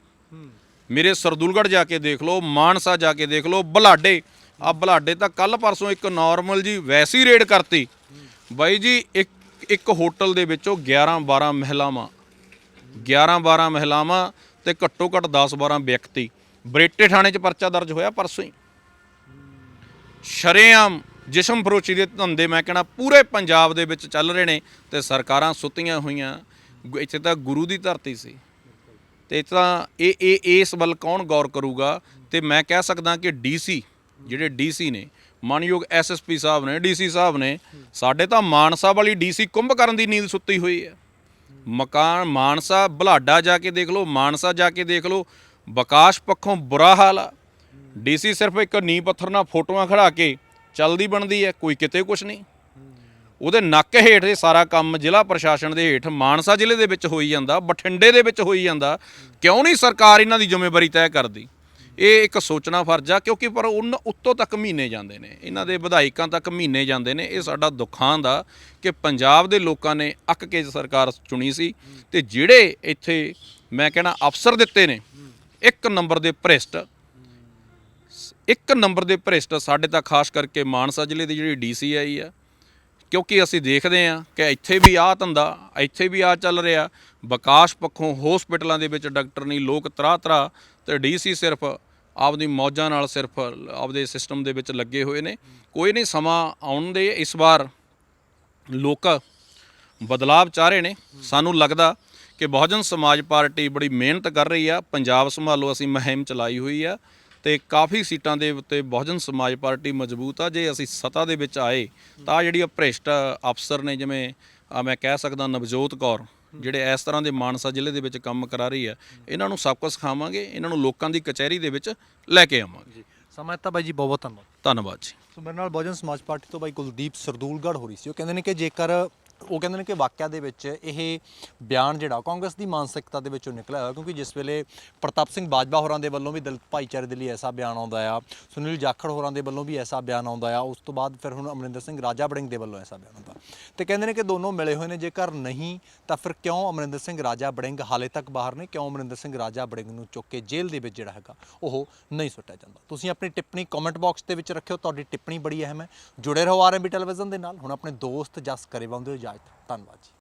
ਮੇਰੇ ਸਰਦੂਲਗੜ੍ਹ ਜਾ ਕੇ ਦੇਖ ਲਓ, ਮਾਨਸਾ ਜਾ ਕੇ ਦੇਖ ਲਓ, ਬਲਾਡੇ। ਆ ਬਲਾਡੇ ਤਾਂ ਕੱਲ ਪਰਸੋਂ ਇੱਕ ਨਾਰਮਲ ਜੀ ਵੈਸੀ ਰੇਡ ਕਰਤੀ। ਬਾਈ ਜੀ, ਇੱਕ ਇੱਕ ਹੋਟਲ ਦੇ ਵਿੱਚੋਂ 11 12 ਮਹਿਲਾਵਾਂ 11 12 ਮਹਿਲਾਵਾਂ ਤੇ ਘੱਟੋ ਘੱਟ 10 12 ਵਿਅਕਤੀ ਬਰੇਟੇ ਥਾਣੇ 'ਚ ਪਰਚਾ ਦਰਜ ਹੋਇਆ ਪਰਸੋਂ ਹੀ। ਸ਼ਰੇਆਮ ਜਿਸਮ ਫਰੋਚੀ ਦੇ ਧੰਦੇ ਮੈਂ ਕਹਿਣਾ ਪੂਰੇ ਪੰਜਾਬ ਦੇ ਵਿੱਚ ਚੱਲ ਰਹੇ ਨੇ ਤੇ ਸਰਕਾਰਾਂ ਸੁੱਤੀਆਂ ਹੋਈਆਂ। ਗੁ- ਇੱਥੇ ਤਾਂ ਗੁਰੂ ਦੀ ਧਰਤੀ ਸੀ। ਤੇ ਇਹ ਤਾਂ ਇਹ ਇਹ ਇਸ ਵੱਲ ਕੌਣ ਗੌਰ ਕਰੂਗਾ? ਤੇ ਮੈਂ ਕਹਿ ਸਕਦਾ ਕਿ ਡੀਸੀ ਜਿਹੜੇ ਡੀਸੀ ਨੇ ਮਾਨਯੋਗ ਐਸਐਸਪੀ ਸਾਹਿਬ ਨੇ ਡੀਸੀ ਸਾਹਿਬ ਨੇ, ਸਾਡੇ ਤਾਂ ਮਾਨਸਾ ਵਾਲੀ ਡੀਸੀ ਕੁੰਭ ਕਰਨ ਦੀ ਨੀਂਦ ਸੁੱਤੀ ਹੋਈ ਹੈ। ਮਕਾਨ, ਮਾਨਸਾ ਬਲਾਡਾ ਜਾ ਕੇ ਦੇਖ ਲਓ, ਮਾਨਸਾ ਜਾ ਕੇ ਦੇਖ ਲਓ ਵਿਕਾਸ ਪੱਖੋਂ ਬੁਰਾ ਹਾਲ ਆ। ਡੀਸੀ ਸਿਰਫ ਇੱਕ ਨੀ ਪੱਥਰ ਨਾਲ ਫੋਟੋਆਂ ਖੜਾ ਕੇ ਚੱਲਦੀ ਬਣਦੀ ਹੈ, ਕੋਈ ਕਿਤੇ ਕੁਝ ਨਹੀਂ। ਉਹਦੇ ਨੱਕ ਹੇਠ ਇਹ ਸਾਰਾ ਕੰਮ ਜ਼ਿਲ੍ਹਾ ਪ੍ਰਸ਼ਾਸਨ ਦੇ ਹੇਠ ਮਾਨਸਾ ਜ਼ਿਲ੍ਹੇ ਦੇ ਵਿੱਚ ਹੋਈ ਜਾਂਦਾ, ਬਠਿੰਡੇ ਦੇ ਵਿੱਚ ਹੋਈ ਜਾਂਦਾ। ਕਿਉਂ ਨਹੀਂ ਸਰਕਾਰ ਇਹਨਾਂ ਦੀ ਜ਼ਿੰਮੇਵਾਰੀ ਤੈਅ ਕਰਦੀ? ਇਹ ਇੱਕ ਸੋਚਣਾ ਫਰਜ਼ ਆ, ਕਿਉਂਕਿ ਪਰ ਉਹਨਾਂ ਉੱਤੋਂ ਤੱਕ ਮਹੀਨੇ ਜਾਂਦੇ ਨੇ। ਇਹਨਾਂ ਦੇ ਵਿਧਾਇਕਾਂ ਤੱਕ ਮਹੀਨੇ ਜਾਂਦੇ ਨੇ। ਇਹ ਸਾਡਾ ਦੁੱਖਾਂ ਦਾ ਕਿ ਪੰਜਾਬ ਦੇ ਲੋਕਾਂ ਨੇ ਅੱਕ ਕੇ ਸਰਕਾਰ ਚੁਣੀ ਸੀ ਤੇ ਜਿਹੜੇ ਇੱਥੇ ਮੈਂ ਕਹਿਣਾ ਅਫਸਰ ਦਿੱਤੇ ਨੇ, ਇੱਕ ਨੰਬਰ ਦੇ ਭ੍ਰਿਸ਼ਟ, ਇੱਕ ਨੰਬਰ ਦੇ ਭ੍ਰਿਸ਼ਟ ਸਾਡੇ ਤਾਂ ਖਾਸ ਕਰਕੇ ਮਾਨਸਾ ਜ਼ਿਲ੍ਹੇ ਦੀ ਜਿਹੜੀ ਡੀਸੀਆਈ ਆ, ਕਿਉਂਕਿ ਅਸੀਂ ਦੇਖਦੇ ਹਾਂ ਕਿ ਇੱਥੇ ਵੀ ਆਹ ਧੰਦਾ, ਇੱਥੇ ਵੀ ਆ ਚੱਲ ਰਿਹਾ। ਵਿਕਾਸ ਪੱਖੋਂ ਹਸਪੀਟਲਾਂ ਦੇ ਵਿੱਚ ਡਾਕਟਰ ਨਹੀਂ, ਲੋਕ ਤਰਾ ਤਰਾ ਤੇ ਡੀਸੀ ਸਿਰਫ ਆਪਦੀ ਮੌਜਾਂ ਨਾਲ ਸਿਰਫ ਆਪਦੇ ਸਿਸਟਮ ਦੇ ਵਿੱਚ ਲੱਗੇ ਹੋਏ ਨੇ। ਕੋਈ ਨਹੀਂ ਸਮਾਂ ਆਉਣ ਦੇ ਇਸ ਵਾਰ ਲੋਕ ਬਦਲਾਵ ਚਾਹ ਰਹੇ ਨੇ। ਸਾਨੂੰ ਲੱਗਦਾ ਕਿ ਬਹੁਜਨ ਸਮਾਜ ਪਾਰਟੀ ਬੜੀ ਮਿਹਨਤ ਕਰ ਰਹੀ ਆ। ਪੰਜਾਬ ਸੰਭਾਲੋ, ਅਸੀਂ ਮੁਹਿੰਮ ਚਲਾਈ ਹੋਈ ਆ ਤੇ ਕਾਫੀ ਸੀਟਾਂ ਦੇ ਉੱਤੇ ਬਹੁਜਨ ਸਮਾਜ ਪਾਰਟੀ ਮਜ਼ਬੂਤ ਆ। ਜੇ ਅਸੀਂ ਸੱਤਾ ਦੇ ਵਿੱਚ ਆਏ ਤਾਂ ਆਹ ਜਿਹੜੀ ਭ੍ਰਿਸ਼ਟ ਅਫਸਰ ਨੇ, ਜਿਵੇਂ ਮੈਂ ਕਹਿ ਸਕਦਾ ਨਵਜੋਤ ਕੌਰ ਜਿਹੜੇ ਇਸ ਤਰ੍ਹਾਂ ਦੇ ਮਾਨਸਾ ਜ਼ਿਲ੍ਹੇ ਦੇ ਵਿੱਚ ਕੰਮ ਕਰਾ ਰਹੀ ਆ ਇਹਨਾਂ ਨੂੰ ਸਬਕ ਸਿਖਾਵਾਂਗੇ ਇਹਨਾਂ ਨੂੰ ਲੋਕਾਂ ਦੀ ਕਚਹਿਰੀ ਦੇ ਵਿੱਚ ਲੈ ਕੇ ਆਵਾਂਗੇ। ਸਮਾਂ ਦਿੱਤਾ ਬਾਈ ਜੀ ਬਹੁਤ ਬਹੁਤ ਧੰਨਵਾਦ। ਧੰਨਵਾਦ ਜੀ। ਸੋ ਮੇਰੇ ਨਾਲ ਬਹੁਜਨ ਸਮਾਜ ਪਾਰਟੀ ਤੋਂ ਬਾਈ ਕੁਲਦੀਪ ਸਰਦੂਲਗੜ੍ਹ ਹੋ ਰਹੀ ਸੀ। ਉਹ ਕਹਿੰਦੇ ਨੇ ਕਿ ਜੇਕਰ ਉਹ ਕਹਿੰਦੇ ਨੇ ਕਿ ਵਾਕਿਆ ਦੇ ਵਿੱਚ ਇਹ ਬਿਆਨ ਜਿਹੜਾ ਕਾਂਗਰਸ ਦੀ ਮਾਨਸਿਕਤਾ ਦੇ ਵਿੱਚੋਂ ਨਿਕਲਿਆ ਹੋਇਆ, ਕਿਉਂਕਿ ਜਿਸ ਵੇਲੇ ਪ੍ਰਤਾਪ ਸਿੰਘ ਬਾਜਵਾ ਹੋਰਾਂ ਦੇ ਵੱਲੋਂ ਵੀ ਦਲਿਤ ਭਾਈਚਾਰੇ ਦੇ ਲਈ ਐਸਾ ਬਿਆਨ ਆਉਂਦਾ ਆ, ਸੁਨੀਲ ਜਾਖੜ ਹੋਰਾਂ ਦੇ ਵੱਲੋਂ ਵੀ ਐਸਾ ਬਿਆਨ ਆਉਂਦਾ ਆ, ਉਸ ਤੋਂ ਬਾਅਦ ਫਿਰ ਹੁਣ ਅਮਰਿੰਦਰ ਸਿੰਘ ਰਾਜਾ ਬੜਿੰਗ ਦੇ ਵੱਲੋਂ ਐਸਾ ਬਿਆਨ ਆਉਂਦਾ। ਤੇ ਕਹਿੰਦੇ ਨੇ ਕਿ ਦੋਨੋਂ ਮਿਲੇ ਹੋਏ ਨੇ, ਜੇਕਰ ਨਹੀਂ ਤਾਂ ਫਿਰ ਕਿਉਂ ਅਮਰਿੰਦਰ ਸਿੰਘ ਰਾਜਾ ਬੜਿੰਗ ਹਾਲੇ ਤੱਕ ਬਾਹਰ ਨੇ, ਕਿਉਂ ਅਮਰਿੰਦਰ ਸਿੰਘ ਰਾਜਾ ਬੜਿੰਗ ਨੂੰ ਚੁੱਕ ਕੇ ਜੇਲ੍ਹ ਦੇ ਵਿੱਚ ਜਿਹੜਾ ਹੈਗਾ ਉਹ ਨਹੀਂ ਸੁੱਟਿਆ ਜਾਂਦਾ? ਤੁਸੀਂ ਆਪਣੀ ਟਿੱਪਣੀ ਕਮੈਂਟ ਬਾਕਸ ਦੇ ਵਿੱਚ ਰੱਖਿਓ, ਤੁਹਾਡੀ ਟਿੱਪਣੀ ਬੜੀ ਅਹਿਮ ਹੈ। ਜੁੜੇ ਰਹੋ ਆਰਐਮਬੀ ਟੈਲੀਵਿਜ਼ਨ ਦੇ ਨਾਲ। ਹੁਣ ਆਪਣੇ ਦੋਸਤ ਜਸ ਕਰੇ ਬੰਦੇ ਇਜਾਜ਼ਤ ਧੰਨਵਾਦ ਜੀ।